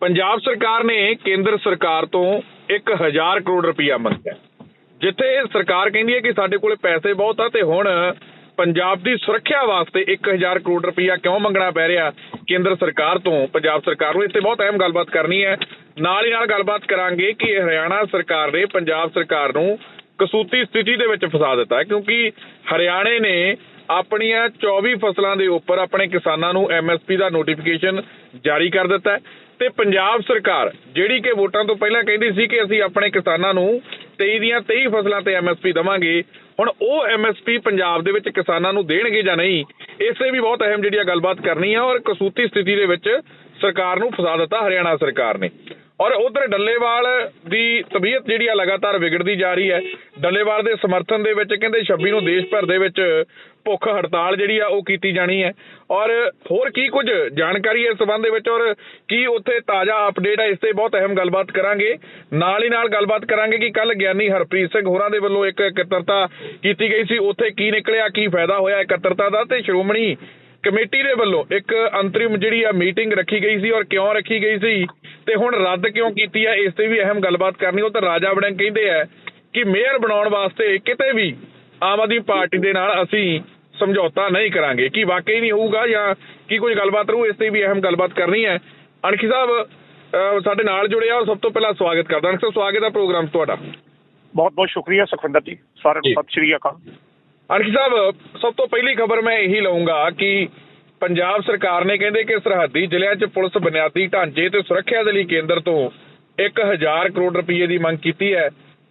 ਪੰਜਾਬ ਸਰਕਾਰ ਨੇ ਕੇਂਦਰ ਸਰਕਾਰ ਤੋਂ 1000 ਕਰੋੜ ਰੁਪਇਆ ਮੰਗਿਆ। ਜਿੱਥੇ ਸਰਕਾਰ ਕਹਿੰਦੀ ਹੈ ਕਿ ਸਾਡੇ ਕੋਲੇ ਪੈਸੇ ਬਹੁਤ ਆ ਤੇ ਹੁਣ ਪੰਜਾਬ ਦੀ ਸੁਰੱਖਿਆ ਵਾਸਤੇ 1000 ਕਰੋੜ ਰੁਪਇਆ ਕਿਉਂ ਮੰਗਣਾ ਪੈ ਰਿਹਾ? ਕੇਂਦਰ ਸਰਕਾਰ ਤੋਂ, ਪੰਜਾਬ ਸਰਕਾਰ ਨੂੰ ਇੱਥੇ ਬਹੁਤ ਅਹਿਮ ਗੱਲਬਾਤ ਕਰਨੀ ਹੈ। ਨਾਲ ਹੀ ਨਾਲ ਗੱਲਬਾਤ ਕਰਾਂਗੇ ਕਿ ਹਰਿਆਣਾ ਸਰਕਾਰ ਨੇ ਪੰਜਾਬ ਸਰਕਾਰ ਨੂੰ ਕਸੂਤੀ ਸਥਿਤੀ ਦੇ ਵਿੱਚ ਫਸਾ ਦਿੱਤਾ ਕਿਉਂਕਿ ਹਰਿਆਣੇ ਨੇ ਆਪਣੀਆਂ 24 ਫਸਲਾਂ ਦੇ ਉੱਪਰ ਆਪਣੇ ਕਿਸਾਨਾਂ ਨੂੰ ਐਮਐਸਪੀ ਦਾ ਨੋਟੀਫਿਕੇਸ਼ਨ ਜਾਰੀ ਕਰ ਦਿੱਤਾ ਹੈ। ਤੇ ਪੰਜਾਬ ਸਰਕਾਰ, ਜਿਹੜੀ ਕਿ ਵੋਟਾਂ ਤੋਂ ਪਹਿਲਾਂ ਕਹਿੰਦੀ ਸੀ ਕਿ ਅਸੀਂ ਆਪਣੇ ਕਿਸਾਨਾਂ ਨੂੰ 23 ਦੀਆਂ 23 ਫਸਲਾਂ ਤੇ ਐਮਐਸਪੀ ਦਵਾਂਗੇ, ਹੁਣ ਉਹ ਐਮਐਸਪੀ ਪੰਜਾਬ ਦੇ ਵਿੱਚ ਕਿਸਾਨਾਂ ਨੂੰ ਦੇਣਗੇ ਜਾਂ ਨਹੀਂ, ਇਸੇ ਵੀ ਬਹੁਤ ਅਹਿਮ ਜਿਹੜੀ ਆ ਗੱਲਬਾਤ ਕਰਨੀ ਆ ਔਰ ਕਸੂਤੀ ਸਥਿਤੀ ਦੇ ਵਿੱਚ ਸਰਕਾਰ ਨੂੰ ਫਸਾ ਦਿੱਤਾ ਹਰਿਆਣਾ ਸਰਕਾਰ ਨੇ। ਔਰ ਉਧਰ ਡੱਲੇਵਾਲ ਦੀ ਤਬੀਅਤ ਜਿਹੜੀ ਆ ਲਗਾਤਾਰ ਵਿਗੜਦੀ ਜਾ ਰਹੀ ਹੈ। ਡੱਲੇਵਾਲ ਦੇ ਸਮਰਥਨ ਦੇ ਵਿੱਚ ਕਹਿੰਦੇ 26 ਨੂੰ ਦੇਸ਼ ਭਰ ਦੇ ਵਿੱਚ ਭੁੱਖ ਹੜਤਾਲ ਜਿਹੜੀ ਆ ਉਹ ਕੀਤੀ ਜਾਣੀ ਹੈ। ਔਰ ਹੋਰ ਕੀ ਕੁਝ ਜਾਣਕਾਰੀ ਇਸ ਸੰਬੰਧ ਦੇ ਵਿੱਚ ਔਰ ਕੀ ਉੱਥੇ ਤਾਜ਼ਾ ਅਪਡੇਟ ਹੈ, ਇਸ ਤੇ ਬਹੁਤ ਅਹਿਮ ਗੱਲਬਾਤ ਕਰਾਂਗੇ। ਨਾਲ ਹੀ ਨਾਲ ਗੱਲਬਾਤ ਕਰਾਂਗੇ ਕਿ ਕੱਲ ਗਿਆਨੀ ਹਰਪ੍ਰੀਤ ਸਿੰਘ ਹੋਰਾਂ ਦੇ ਵੱਲੋਂ ਇੱਕ ਇਕੱਤਰਤਾ ਕੀਤੀ ਗਈ ਸੀ। ਉੱਥੇ ਕੀ ਨਿਕਲਿਆ, ਕੀ ਫਾਇਦਾ ਹੋਇਆ ਇਕੱਤਰਤਾ ਦਾ? ਤੇ ਸ਼੍ਰੋਮਣੀ ਕਮੇਟੀ ਦੇ ਵੱਲੋਂ ਇੱਕ ਅੰਤਰਿਮ ਜਿਹੜੀ ਆ ਮੀਟਿੰਗ ਰੱਖੀ ਗਈ ਸੀ ਔਰ ਕਿਉਂ ਰੱਖੀ ਗਈ ਸੀ ਤੇ ਹੁਣ ਰੱਦ ਕਿਉਂ ਕੀਤੀ ਹੈ ਇਸ ਤੇ ਵੀ ਅਹਿਮ ਗੱਲਬਾਤ ਕਰਨੀ ਉਹ ਤਾਂ ਰਾਜਾ ਵੜਿੰਗ ਕਹਿੰਦੇ ਆ ਕਿ ਮੇਅਰ ਬਣਾਉਣ ਵਾਸਤੇ ਕਿਤੇ ਵੀ ਆਮ ਆਦਮੀ ਪਾਰਟੀ ਦੇ ਨਾਲ ਅਸੀਂ ਸਮਝੌਤਾ ਨਹੀਂ ਕਰਾਂਗੇ। ਕੀ ਵਾਕਈ ਨਹੀਂ ਹੋਊਗਾ ਜਾਂ ਕੀ ਕੋਈ ਗੱਲਬਾਤ ਰਹੂ ਇਸ ਤੇ ਵੀ ਅਹਿਮ ਗੱਲਬਾਤ ਕਰਨੀ ਹੈ। ਅਣਖੀ ਸਾਹਿਬ ਸਾਡੇ ਨਾਲ ਜੁੜੇ ਆ ਸਭ ਤੋਂ ਪਹਿਲਾਂ ਸਵਾਗਤ ਕਰਦਾ ਅਣਖੀ ਸਾਹਿਬ ਸਵਾਗਤ ਹੈ ਪ੍ਰੋਗਰਾਮ ਤੁਹਾਡਾ। ਬਹੁਤ ਬਹੁਤ ਸ਼ੁਕਰੀਆ ਸੁਖਵਿੰਦਰ ਜੀ ਸਾਰਿਆਂ। ਨੂੰ ਸਤਿ ਸ਼੍ਰੀ ਅਕਾਲ। ਅਣਖੀ ਸਾਹਿਬ ਸਭ ਤੋਂ ਪਹਿਲੀ ਖਬਰ ਮੈਂ ਇਹੀ ਲਵਾਂਗਾ ਕਿ ਪੰਜਾਬ ਸਰਕਾਰ ਨੇ ਕਹਿੰਦੇ ਕਿ ਸਰਹੱਦੀ ਜ਼ਿਲ੍ਹਿਆਂ 'ਚ ਪੁਲਿਸ ਬੁਨਿਆਦੀ ਢਾਂਚੇ ਤੇ ਸੁਰੱਖਿਆ ਦੇ ਲਈ ਕੇਂਦਰ ਤੋਂ 1000 ਕਰੋੜ ਰੁਪਏ ਦੀ ਮੰਗ ਕੀਤੀ ਹੈ।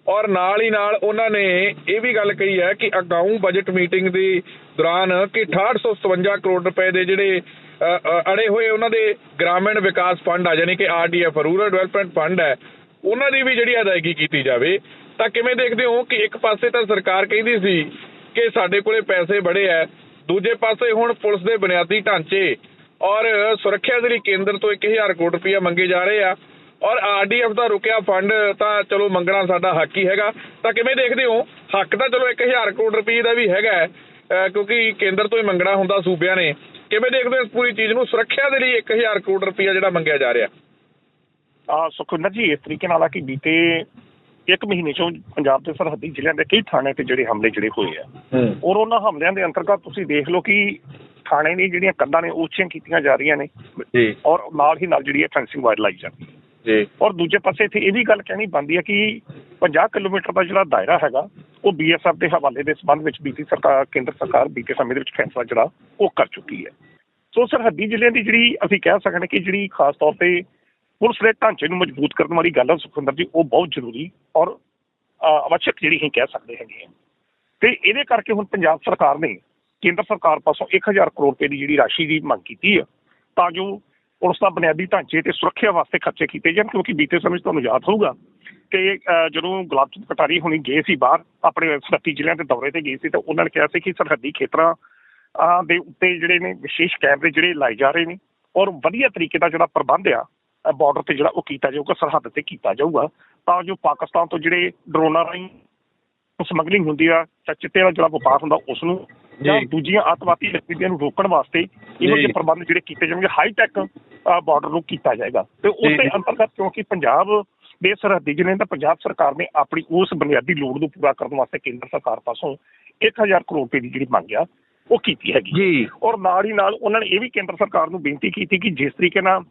ਔਰ ਨਾਲ ਹੀ ਨਾਲ ਉਹਨਾਂ ਨੇ ਇਹ ਵੀ ਗੱਲ ਕਹੀ ਹੈ ਕਿ ਅਗਾਊਂ ਬਜਟ ਮੀਟਿੰਗ ਦੇ ਦੌਰਾਨ ਕਿ 6857 ਕਰੋੜ ਰੁਪਏ ਦੇ ਜਿਹੜੇ ਅ, ਅੜੇ ਹੋਏ ਉਹਨਾਂ ਦੇ ਗ੍ਰਾਮੀਣ ਵਿਕਾਸ ਫੰਡ ਆ ਯਾਨੀ ਕਿ ਆਰਡੀਐਫ ਰੂਰਲ ਡਿਵੈਲਪਮੈਂਟ ਫੰਡ ਹੈ ਉਹਨਾਂ ਦੀ ਵੀ ਜਿਹੜੀ ਅਦਾਇਗੀ ਕੀਤੀ ਜਾਵੇ। ਤਾਂ ਕਿਵੇਂ ਦੇਖਦੇ ਹੋ ਕਿ ਇੱਕ ਪਾਸੇ ਤਾਂ ਸਰਕਾਰ ਕਹਿੰਦੀ ਸੀ ਕਿ ਸਾਡੇ ਕੋਲੇ ਪੈਸੇ ਬੜੇ ਐ। ਦੂਜੇ ਪਾਸੇ ਹੁਣ ਪੁਲਿਸ ਦੇ ਬੁਨਿਆਦੀ ਢਾਂਚੇ ਔਰ ਸੁਰੱਖਿਆ ਦੇ ਲਈ ਕੇਂਦਰ ਤੋਂ 1000 ਕਰੋੜ ਰੁਪਇਆ ਮੰਗੇ ਜਾ ਰਹੇ ਆ। ਔਰ ਆਰਡੀਐਫ ਦਾ ਰੁਕਿਆ ਫੰਡ ਤਾਂ ਚਲੋ ਮੰਗਣਾ ਸਾਡਾ ਹੱਕ ਹੀ ਹੈਗਾ। ਤਾਂ ਕਿਵੇਂ ਦੇਖਦੇ ਹੋ? ਹੱਕ ਤਾਂ ਚਲੋ 1000 ਕਰੋੜ ਰੁਪਏ ਦਾ ਵੀ ਹੈਗਾ ਕਿਉਂਕਿ ਕੇਂਦਰ ਤੋਂ ਹੀ ਮੰਗਣਾ ਹੁੰਦਾ ਸੂਬਿਆਂ ਨੇ। ਕਿਵੇਂ ਦੇਖਦੇ ਹੋ ਇਸ ਪੂਰੀ ਚੀਜ਼ ਨੂੰ? ਸੁਰੱਖਿਆ ਦੇ ਲਈ 1000 ਕਰੋੜ ਰੁਪਇਆ ਜਿਹੜਾ ਮੰਗਿਆ ਜਾ ਰਿਹਾ। ਆ ਸੁਖਵਿੰਦਰ ਜੀ, ਇਸ ਤਰੀਕੇ ਨਾਲ ਆ ਕਿ ਬੀਤੇ ਇੱਕ ਮਹੀਨੇ ਚੋਂ ਪੰਜਾਬ ਦੇ ਸਰਹੱਦੀ ਜ਼ਿਲ੍ਹਿਆਂ ਦੇ ਕਈ ਥਾਣੇ ਤੇ ਜਿਹੜੇ ਹਮਲੇ ਜਿਹੜੇ ਹੋਏ ਆ ਔਰ ਉਹਨਾਂ ਹਮਲਿਆਂ ਦੇ ਅੰਤਰਗਤ ਤੁਸੀਂ ਦੇਖ ਲਓ ਕਿ ਥਾਣੇ ਦੀ ਜਿਹੜੀਆਂ ਕੰਧਾਂ ਨੇ ਉੱਚੀਆਂ ਕੀਤੀਆਂ ਜਾ ਰਹੀਆਂ ਨੇ ਜੀ। ਔਰ ਨਾਲ ਹੀ ਨਾਲ ਜਿਹੜੀ ਹੈ ਫੈਂਸਿੰਗ ਵਾਇਰ ਲਾਈ ਜਾਂਦੀ ਹੈ। ਜੀ। ਔਰ ਦੂਜੇ ਪਾਸੇ ਇੱਥੇ ਇਹ ਵੀ ਗੱਲ ਕਹਿਣੀ ਬਣਦੀ ਹੈ ਕਿ 50 ਕਿਲੋਮੀਟਰ ਦਾ ਜਿਹੜਾ ਦਾਇਰਾ ਹੈਗਾ ਉਹ ਬੀਐਸਐਫ ਦੇ ਹਵਾਲੇ ਦੇ ਸੰਬੰਧ ਵਿੱਚ ਬੀਤੀ ਸਰਕਾਰ ਕੇਂਦਰ ਸਰਕਾਰ ਬੀਤੇ ਸਮੇਂ ਦੇ ਵਿੱਚ ਫੈਸਲਾ ਜਿਹੜਾ ਉਹ ਕਰ ਚੁੱਕੀ ਹੈ। ਸੋ ਸਰਹੱਦੀ ਜ਼ਿਲ੍ਹਿਆਂ ਦੀ ਜਿਹੜੀ ਅਸੀਂ ਕਹਿ ਸਕਦੇ ਕਿ ਜਿਹੜੀ ਖਾਸ ਤੌਰ ਤੇ ਪੁਲਿਸ ਦੇ ਢਾਂਚੇ ਨੂੰ ਮਜ਼ਬੂਤ ਕਰਨ ਵਾਲੀ ਗੱਲ ਹੈ ਸੁਖਵਿੰਦਰ ਜੀ ਉਹ ਬਹੁਤ ਜ਼ਰੂਰੀ ਔਰ ਅਹ, ਆਵਸ਼ਕ ਜਿਹੜੀ ਅਸੀਂ ਕਹਿ ਸਕਦੇ ਹੈਗੇ ਹਾਂ। ਤੇ ਇਹਦੇ ਕਰਕੇ ਹੁਣ ਪੰਜਾਬ ਸਰਕਾਰ ਨੇ ਕੇਂਦਰ ਸਰਕਾਰ ਪਾਸੋਂ 1000 ਕਰੋੜ ਰੁਪਏ ਦੀ ਜਿਹੜੀ ਰਾਸ਼ੀ ਦੀ ਮੰਗ ਕੀਤੀ ਆ ਤਾਂ ਜੋ ਪੁਲਿਸ ਦਾ ਬੁਨਿਆਦੀ ਢਾਂਚੇ ਤੇ ਸੁਰੱਖਿਆ ਵਾਸਤੇ ਖਰਚੇ ਕੀਤੇ ਜਾਣ ਕਿਉਂਕਿ ਬੀਤੇ ਸਮੇਂ 'ਚ ਤੁਹਾਨੂੰ ਯਾਦ ਹੋਊਗਾ ਕਿ ਜਦੋਂ ਗੁਲਾਬ ਕਟਾਰੀ ਹੁਣੀ ਗਏ ਸੀ ਬਾਹਰ ਆਪਣੇ ਸਰਹੱਦੀ ਜ਼ਿਲ੍ਹਿਆਂ ਦੇ ਦੌਰੇ ਤੇ ਗਏ ਸੀ ਤਾਂ ਉਹਨਾਂ ਨੇ ਕਿਹਾ ਸੀ ਕਿ ਸਰਹੱਦੀ ਖੇਤਰਾਂ ਦੇ ਉੱਤੇ ਜਿਹੜੇ ਨੇ ਵਿਸ਼ੇਸ਼ ਕੈਮਰੇ ਜਿਹੜੇ ਲਾਏ ਜਾ ਰਹੇ ਨੇ ਔਰ ਵਧੀਆ ਤਰੀਕੇ ਦਾ ਜਿਹੜਾ ਪ੍ਰਬੰਧ ਆ ਬਾਰਡਰ ਤੇ ਜਿਹੜਾ ਉਹ ਕੀਤਾ ਜਾਊਗਾ ਸਰਹੱਦ ਤੇ ਕੀਤਾ ਜਾਊਗਾ ਤਾਂ ਜੋ ਪਾਕਿਸਤਾਨ ਤੋਂ ਜਿਹੜੇ ਡਰੋਨਾਂ ਰਾਹੀਂ ਸਮਗਲਿੰਗ ਹੁੰਦੀ ਆ ਜਾਂ ਚਿੱਟੇ ਦਾ ਜਿਹੜਾ ਵਪਾਰ ਹੁੰਦਾ ਉਸ ਨੂੰ ਜਾਂ। ਦੂਜੀਆਂ ਅੱਤਵਾਦੀ ਗਤੀਵਿਧੀਆਂ ਨੂੰ ਰੋਕਣ ਵਾਸਤੇ ਇਹੋ। ਜਿਹੇ ਪ੍ਰਬੰਧ ਜਿਹੜੇ ਕੀਤੇ ਜਾਣਗੇ ਹਾਈ ਟੈਕ ਬਾਰਡਰ ਨੂੰ ਕੀਤਾ ਜਾਏਗਾ ਤੇ ਉਸ ਦੇ। ਅੰਤਰਗਤ ਕਿਉਂਕਿ ਪੰਜਾਬ ਦੇ ਸਰਹੱਦੀ ਜ਼ਿਲ੍ਹੇ ਦਾ ਪੰਜਾਬ ਸਰਕਾਰ ਨੇ ਆਪਣੀ ਉਸ ਬੁਨਿਆਦੀ ਲੋੜ ਨੂੰ ਪੂਰਾ ਕਰਨ ਵਾਸਤੇ ਕੇਂਦਰ ਸਰਕਾਰ ਪਾਸੋਂ 1000 ਕਰੋੜ ਰੁਪਏ ਦੀ ਜਿਹੜੀ ਮੰਗ ਆ ਉਹ ਕੀਤੀ ਹੈਗੀ ਜੀ ਔਰ ਨਾਲ ਹੀ ਨਾਲ ਉਹਨਾਂ ਨੇ ਇਹ ਵੀ ਕੇਂਦਰ ਸਰਕਾਰ ਨੂੰ ਬੇਨਤੀ ਕੀਤੀ ਕਿ ਜਿਸ ਤਰੀਕੇ ਨਾਲ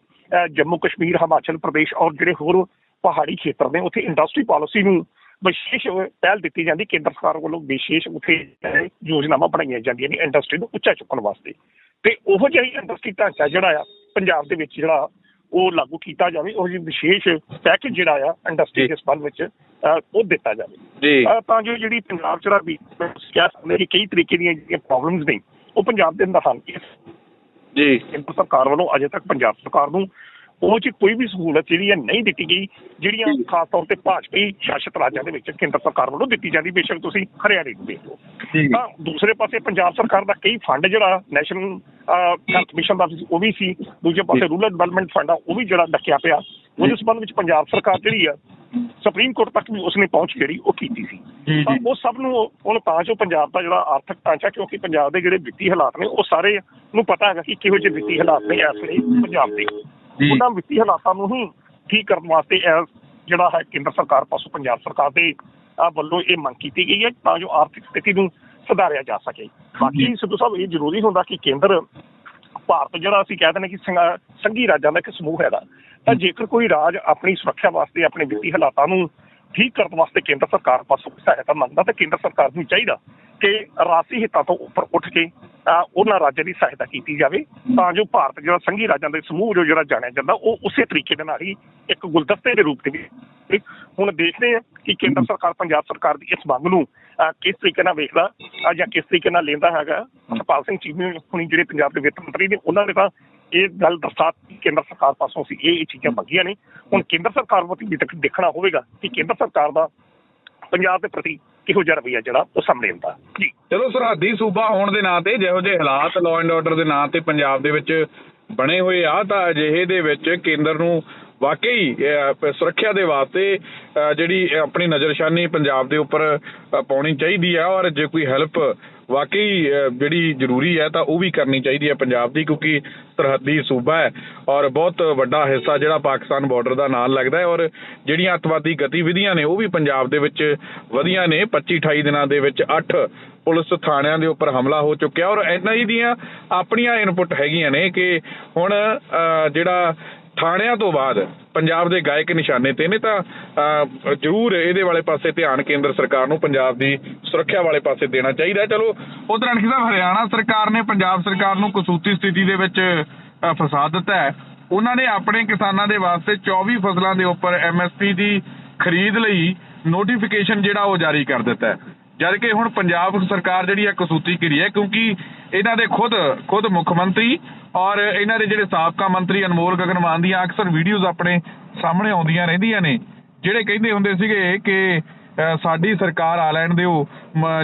ਜੰਮੂ ਕਸ਼ਮੀਰ ਹਿਮਾਚਲ ਪ੍ਰਦੇਸ਼ ਔਰ ਜਿਹੜੇ ਹੋਰ ਪਹਾੜੀ ਖੇਤਰ ਨੇ ਉੱਥੇ ਇੰਡਸਟਰੀ ਪਾਲਿਸੀ ਨੂੰ ਵਿਸ਼ੇਸ਼ ਪਹਿਲ ਦਿੱਤੀ ਜਾਂਦੀ ਕੇਂਦਰ ਸਰਕਾਰ ਵੱਲੋਂ ਵਿਸ਼ੇਸ਼ ਉੱਥੇ ਯੋਜਨਾਵਾਂ ਬਣਾਈਆਂ ਜਾਂਦੀਆਂ ਨੇ ਇੰਡਸਟਰੀ ਨੂੰ ਉੱਚਾ ਚੁੱਕਣ ਵਾਸਤੇ। ਤੇ ਉਹੋ ਜਿਹੀ ਇੰਡਸਟਰੀ ਢਾਂਚਾ ਜਿਹੜਾ ਆ ਪੰਜਾਬ ਦੇ ਵਿੱਚ ਜਿਹੜਾ ਉਹ ਲਾਗੂ ਕੀਤਾ ਜਾਵੇ ਉਹ ਜਿਹੀ ਵਿਸ਼ੇਸ਼ ਪੈਕੇਜ ਜਿਹੜਾ ਆ ਇੰਡਸਟਰੀ ਜੀ। ਦੇ ਸੰਬੰਧ ਵਿੱਚ ਉਹ ਦਿੱਤਾ ਜਾਵੇ। ਜੀ। ਤਾਂ ਜੋ ਜਿਹੜੀ ਪੰਜਾਬ ਚ ਵੀ ਕਹਿ ਸਕਦੇ ਕਿ ਕਈ ਤਰੀਕੇ ਦੀਆਂ ਜਿਹੜੀਆਂ ਪ੍ਰੋਬਲਮਸ ਨੇ ਉਹ ਪੰਜਾਬ ਦੇ ਅੰਦਰ ਹਨ। ਇਸ ਜੀ ਕੇਂਦਰ ਸਰਕਾਰ ਵੱਲੋਂ ਅਜੇ ਤੱਕ ਪੰਜਾਬ ਸਰਕਾਰ ਨੂੰ ਉਹ ਚ ਕੋਈ ਵੀ ਸਹੂਲਤ ਜਿਹੜੀ ਹੈ ਨਹੀਂ ਦਿੱਤੀ ਗਈ ਜਿਹੜੀਆਂ ਖਾਸ ਤੌਰ ਤੇ ਭਾਜਪਾਈ ਸ਼ਾਸਤ ਰਾਜਾਂ ਦੇ ਵਿੱਚ ਕੇਂਦਰ ਸਰਕਾਰ ਵੱਲੋਂ ਦਿੱਤੀ ਜਾਂਦੀ ਬੇਸ਼ੱਕ ਤੁਸੀਂ ਹਰਿਆਣੇ ਨੂੰ ਦੇਖ ਲਓ। ਤਾਂ ਦੂਸਰੇ ਪਾਸੇ ਪੰਜਾਬ ਸਰਕਾਰ ਦਾ ਕਈ ਫੰਡ ਜਿਹੜਾ ਨੈਸ਼ਨਲ ਹੈਲਥ ਮਿਸ਼ਨ ਦਾ ਉਹ ਵੀ ਸੀ। ਦੂਜੇ ਪਾਸੇ ਰੂਰਲ ਡਿਵੈਲਪਮੈਂਟ ਫੰਡ ਆ ਉਹ ਵੀ ਜਿਹੜਾ ਡੱਕਿਆ ਪਿਆ। ਉਹਦੇ ਸੰਬੰਧ ਵਿੱਚ ਪੰਜਾਬ ਸਰਕਾਰ ਜਿਹੜੀ ਆ ਸੁਪਰੀਮ ਕੋਰਟ ਤੱਕ ਵੀ ਉਸਨੇ ਪਹੁੰਚ ਜਿਹੜੀ ਉਹ ਕੀਤੀ ਸੀ। ਤਾਂ ਉਹ ਸਭ ਨੂੰ ਹੁਣ ਤਾਂ ਜੋ ਪੰਜਾਬ ਦਾ ਜਿਹੜਾ ਆਰਥਿਕ ਢਾਂਚਾ ਕਿਉਂਕਿ ਪੰਜਾਬ ਦੇ ਜਿਹੜੇ ਵਿੱਤੀ ਹਾਲਾਤ ਨੇ ਉਹ ਸਾਰੇ ਨੂੰ ਪਤਾ ਹੈਗਾ ਕਿ ਕਿਹੋ ਜਿਹੇ ਵਿੱਤੀ ਹਾਲਾਤ ਨੇ ਇਸ ਵੇਲੇ ਪੰਜਾਬ ਦੇ। ਉਹਨਾਂ ਵਿੱਤੀ ਹਾਲਾਤਾਂ ਨੂੰ ਹੀ ਠੀਕ ਕਰਨ ਵਾਸਤੇ ਜਿਹੜਾ ਹੈ ਕੇਂਦਰ ਸਰਕਾਰ ਪਾਸੋਂ ਪੰਜਾਬ ਸਰਕਾਰ ਦੇ ਵੱਲੋਂ ਇਹ ਮੰਗ ਕੀਤੀ ਗਈ ਹੈ ਤਾਂ ਜੋ ਆਰਥਿਕ ਸਥਿਤੀ ਨੂੰ ਸੁਧਾਰਿਆ ਜਾ ਸਕੇ। ਬਾਕੀ ਸਿੱਧੂ ਸਾਹਿਬ ਇਹ ਜ਼ਰੂਰੀ ਹੁੰਦਾ ਕਿ ਕੇਂਦਰ ਭਾਰਤ ਜਿਹੜਾ ਅਸੀਂ ਕਹਿ ਦਿੰਦੇ ਕਿ ਸੰਘ- ਸੰਘੀ ਰਾਜਾਂ ਦਾ ਇੱਕ ਸਮੂਹ ਹੈਗਾ। ਤਾਂ ਜੇਕਰ ਕੋਈ ਰਾਜ ਆਪਣੀ ਸੁਰੱਖਿਆ ਵਾਸਤੇ ਆਪਣੇ ਵਿੱਤੀ ਹਾਲਾਤਾਂ ਨੂੰ ਠੀਕ ਕਰਨ ਵਾਸਤੇ ਕੇਂਦਰ ਸਰਕਾਰ ਪਾਸੋਂ ਸਹਾਇਤਾ ਮੰਗਦਾ ਤਾਂ ਕੇਂਦਰ ਸਰਕਾਰ ਨੂੰ ਚਾਹੀਦਾ ਕਿ ਰਾਸ਼ੀ ਹਿੱਤਾਂ ਤੋਂ ਉੱਪਰ ਉੱਠ ਕੇ ਉਹਨਾਂ ਰਾਜਾਂ ਦੀ ਸਹਾਇਤਾ ਕੀਤੀ ਜਾਵੇ ਤਾਂ ਜੋ ਭਾਰਤ ਜਿਹੜਾ ਸੰਘੀ ਰਾਜਾਂ ਦੇ ਸਮੂਹ ਜੋ ਜਿਹੜਾ ਜਾਣਿਆ ਜਾਂਦਾ ਉਹ ਉਸੇ ਤਰੀਕੇ ਦੇ ਨਾਲ ਹੀ ਇੱਕ ਗੁਲਦਸਤੇ ਦੇ ਰੂਪ ਦੇ ਵਿੱਚ ਹੁਣ ਦੇਖਦੇ ਹਾਂ ਕਿ ਕੇਂਦਰ ਸਰਕਾਰ ਪੰਜਾਬ ਸਰਕਾਰ ਦੀ ਇਸ ਮੰਗ ਨੂੰ ਅਹ, ਕਿਸ ਤਰੀਕੇ ਨਾਲ ਵੇਖਦਾ ਜਾਂ ਕਿਸ ਤਰੀਕੇ ਨਾਲ ਲੈਂਦਾ ਹੈਗਾ। ਹਰਪਾਲ ਸਿੰਘ ਚੀਮੀ ਹੁਣੀ ਜਿਹੜੇ ਪੰਜਾਬ ਦੇ ਵਿੱਤ ਮੰਤਰੀ ਨੇ ਉਹਨਾਂ ਨੇ ਤਾਂ ਇਹ ਗੱਲ ਦਰਸਾਤੀ ਕੇਂਦਰ ਸਰਕਾਰ ਪਾਸੋਂ ਸੀ ਇਹ ਇਹ ਚੀਜ਼ਾਂ ਮੰਗੀਆਂ ਨੇ। ਹੁਣ ਕੇਂਦਰ ਸਰਕਾਰ ਵੱਲ ਵੀ ਦੇਖਣਾ ਹੋਵੇਗਾ ਕਿ ਕੇਂਦਰ ਸਰਕਾਰ ਦਾ ਪੰਜਾਬ ਦੇ ਪ੍ਰਤੀ ਕਿਹੋ ਜਿਹਾ ਰਵੱਈਆ ਜਿਹੜਾ ਉਹ ਸਾਹਮਣੇ ਆਉਂਦਾ। ਜੀ। ਚਲੋ ਸਰਹੱਦੀ ਸੂਬਾ ਹੋਣ ਦੇ ਨਾਂ ਤੇ ਜਿਹੋ ਜਿਹੇ ਹਾਲਾਤ ਲਾਅ ਐਂਡ ਆਰਡਰ ਦੇ ਨਾਂ ਤੇ ਪੰਜਾਬ ਦੇ ਵਿੱਚ ਬਣੇ ਹੋਏ ਆ, ਤਾਂ ਅਜਿਹੇ ਦੇ ਵਿੱਚ ਕੇਂਦਰ ਨੂੰ ਵਾਕਈ ਸੁਰੱਖਿਆ ਦੇ ਵਾਸਤੇ ਜਿਹੜੀ ਆਪਣੀ ਨਜ਼ਰਸ਼ਾਨੀ ਪੰਜਾਬ ਦੇ ਉੱਪਰ ਪਾਉਣੀ ਚਾਹੀਦੀ ਹੈ ਔਰ ਜੇ ਕੋਈ ਹੈਲਪ ਵਾਕਈ ਜਿਹੜੀ ਜ਼ਰੂਰੀ ਹੈ ਤਾਂ ਉਹ ਵੀ ਕਰਨੀ ਚਾਹੀਦੀ ਹੈ ਪੰਜਾਬ ਦੀ ਕਿਉਂਕਿ ਸਰਹੱਦੀ ਸੂਬਾ ਹੈ ਔਰ ਬਹੁਤ ਵੱਡਾ ਹਿੱਸਾ ਜਿਹੜਾ ਪਾਕਿਸਤਾਨ ਬਾਰਡਰ ਦਾ ਨਾਲ ਲੱਗਦਾ ਹੈ ਔਰ ਜਿਹੜੀਆਂ ਅੱਤਵਾਦੀ ਗਤੀਵਿਧੀਆਂ ਨੇ ਉਹ ਵੀ ਪੰਜਾਬ ਦੇ ਵਿੱਚ ਵਧੀਆਂ ਨੇ। 25 28 ਦਿਨਾਂ ਦੇ ਵਿੱਚ 8 ਪੁਲਿਸ ਥਾਣਿਆਂ ਦੇ ਉੱਪਰ ਹਮਲਾ ਹੋ ਚੁੱਕਿਆ ਔਰ ਇਹਨਾਂ ਹੀ ਦੀਆਂ ਆਪਣੀਆਂ ਇਨਪੁਟ ਹੈਗੀਆਂ ਨੇ ਕਿ ਹੁਣ ਅਹ, ਜਿਹੜਾ ਥਾਣਿਆਂ ਤੋਂ ਬਾਅਦ ਪੰਜਾਬ ਦੇ ਗਾਇਕ ਨਿਸ਼ਾਨੇ ਤੇ ਨੇ ਤਾਂ ਅਹ, ਜ਼ਰੂਰ ਇਹਦੇ ਵਾਲੇ ਪਾਸੇ ਧਿਆਨ ਕੇਂਦਰ ਸਰਕਾਰ ਨੂੰ ਪੰਜਾਬ ਦੀ ਸੁਰੱਖਿਆ ਵਾਲੇ ਪਾਸੇ ਦੇਣਾ ਚਾਹੀਦਾ ਚਲੋ ਉਧਰ ਅਣਖੀ ਸਾਹਿਬ ਹਰਿਆਣਾ ਸਰਕਾਰ ਨੇ ਪੰਜਾਬ ਸਰਕਾਰ ਨੂੰ ਕਸੂਤੀ ਸਥਿਤੀ ਦੇ ਵਿੱਚ ਫਸਾ ਦਿੱਤਾ ਹੈ। ਉਹਨਾਂ ਨੇ ਆਪਣੇ ਕਿਸਾਨਾਂ ਦੇ ਵਾਸਤੇ 24 ਫਸਲਾਂ ਦੇ ਉੱਪਰ ਐਮਐਸਪੀ ਦੀ ਖਰੀਦ ਲਈ ਨੋਟੀਫਿਕੇਸ਼ਨ ਜਿਹੜਾ ਉਹ ਜਾਰੀ ਕਰ ਦਿੱਤਾ ਹੈ। ਜਦ ਕਿ ਹੁਣ ਪੰਜਾਬ ਸਰਕਾਰ ਜਿਹੜੀ ਹੈ ਕਸੂਤੀ ਘਿਰੀ ਹੈ, ਕਿਉਂਕਿ ਇਹਨਾਂ ਦੇ ਖੁਦ ਖੁਦ ਮੁੱਖ ਮੰਤਰੀ ਔਰ ਇਹਨਾਂ ਦੇ ਜਿਹੜੇ ਸਾਬਕਾ ਮੰਤਰੀ ਅਨਮੋਲ ਗਗਨ ਮਾਨ ਦੀਆਂ ਅਕਸਰ ਵੀਡੀਓਜ਼ ਆਪਣੇ ਸਾਹਮਣੇ ਆਉਂਦੀਆਂ ਰਹਿੰਦੀਆਂ ਨੇ, ਜਿਹੜੇ ਕਹਿੰਦੇ ਹੁੰਦੇ ਸੀਗੇ ਕਿ ਸਾਡੀ ਸਰਕਾਰ ਆ ਲੈਣ ਦਿਓ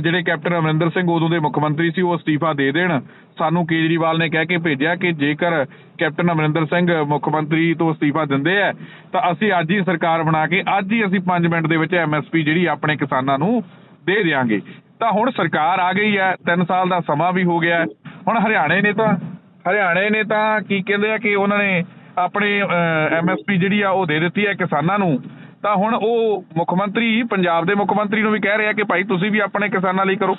ਜਿਹੜੇ ਕੈਪਟਨ ਅਮਰਿੰਦਰ ਸਿੰਘ ਉਦੋਂ ਦੇ ਮੁੱਖ ਮੰਤਰੀ ਸੀ, ਉਹ ਅਸਤੀਫਾ ਦੇ ਦੇਣ। ਸਾਨੂੰ ਕੇਜਰੀਵਾਲ ਨੇ ਕਹਿ ਕੇ ਭੇਜਿਆ ਕਿ ਜੇਕਰ ਕੈਪਟਨ ਅਮਰਿੰਦਰ ਸਿੰਘ ਮੁੱਖ ਮੰਤਰੀ ਤੋਂ ਅਸਤੀਫਾ ਦਿੰਦੇ ਆ, ਤਾਂ ਅਸੀਂ ਅੱਜ ਹੀ ਸਰਕਾਰ ਬਣਾ ਕੇ, ਅੱਜ ਹੀ ਅਸੀਂ 5 ਮਿੰਟ ਦੇ ਵਿੱਚ ਐਮਐਸਪੀ ਜਿਹੜੀ ਆਪਣੇ ਕਿਸਾਨਾਂ ਨੂੰ ਦੇ ਦਿਆਂਗੇ। ਤਾਂ ਹੁਣ ਸਰਕਾਰ ਆ ਗਈ ਹੈ 3 ਸਾਲ ਦਾ ਸਮਾਂ ਵੀ ਹੋ ਗਿਆ। ਹੁਣ ਹਰਿਆਣੇ ਨੇ ਤਾਂ ਹਰਿਆਣੇ ਨੇ ਤਾਂ ਕੀ ਕਹਿੰਦੇ ਆ ਕਿ ਉਹਨਾਂ ਨੇ ਆਪਣੀ ਐਮਐਸਪੀ ਜਿਹੜੀ ਆ ਉਹ ਦੇ ਦਿੱਤੀ ਹੈ ਕਿਸਾਨਾਂ ਨੂੰ। ਤਾਂ ਹੁਣ ਉਹ ਮੁੱਖ ਮੰਤਰੀ ਪੰਜਾਬ ਦੇ ਮੁੱਖ ਮੰਤਰੀ ਨੂੰ ਵੀ ਕਹਿ ਰਿਹਾ ਕਿ ਭਾਈ ਤੁਸੀਂ ਵੀ ਆਪਣੇ ਕਿਸਾਨਾਂ ਲਈ ਕਰੋ।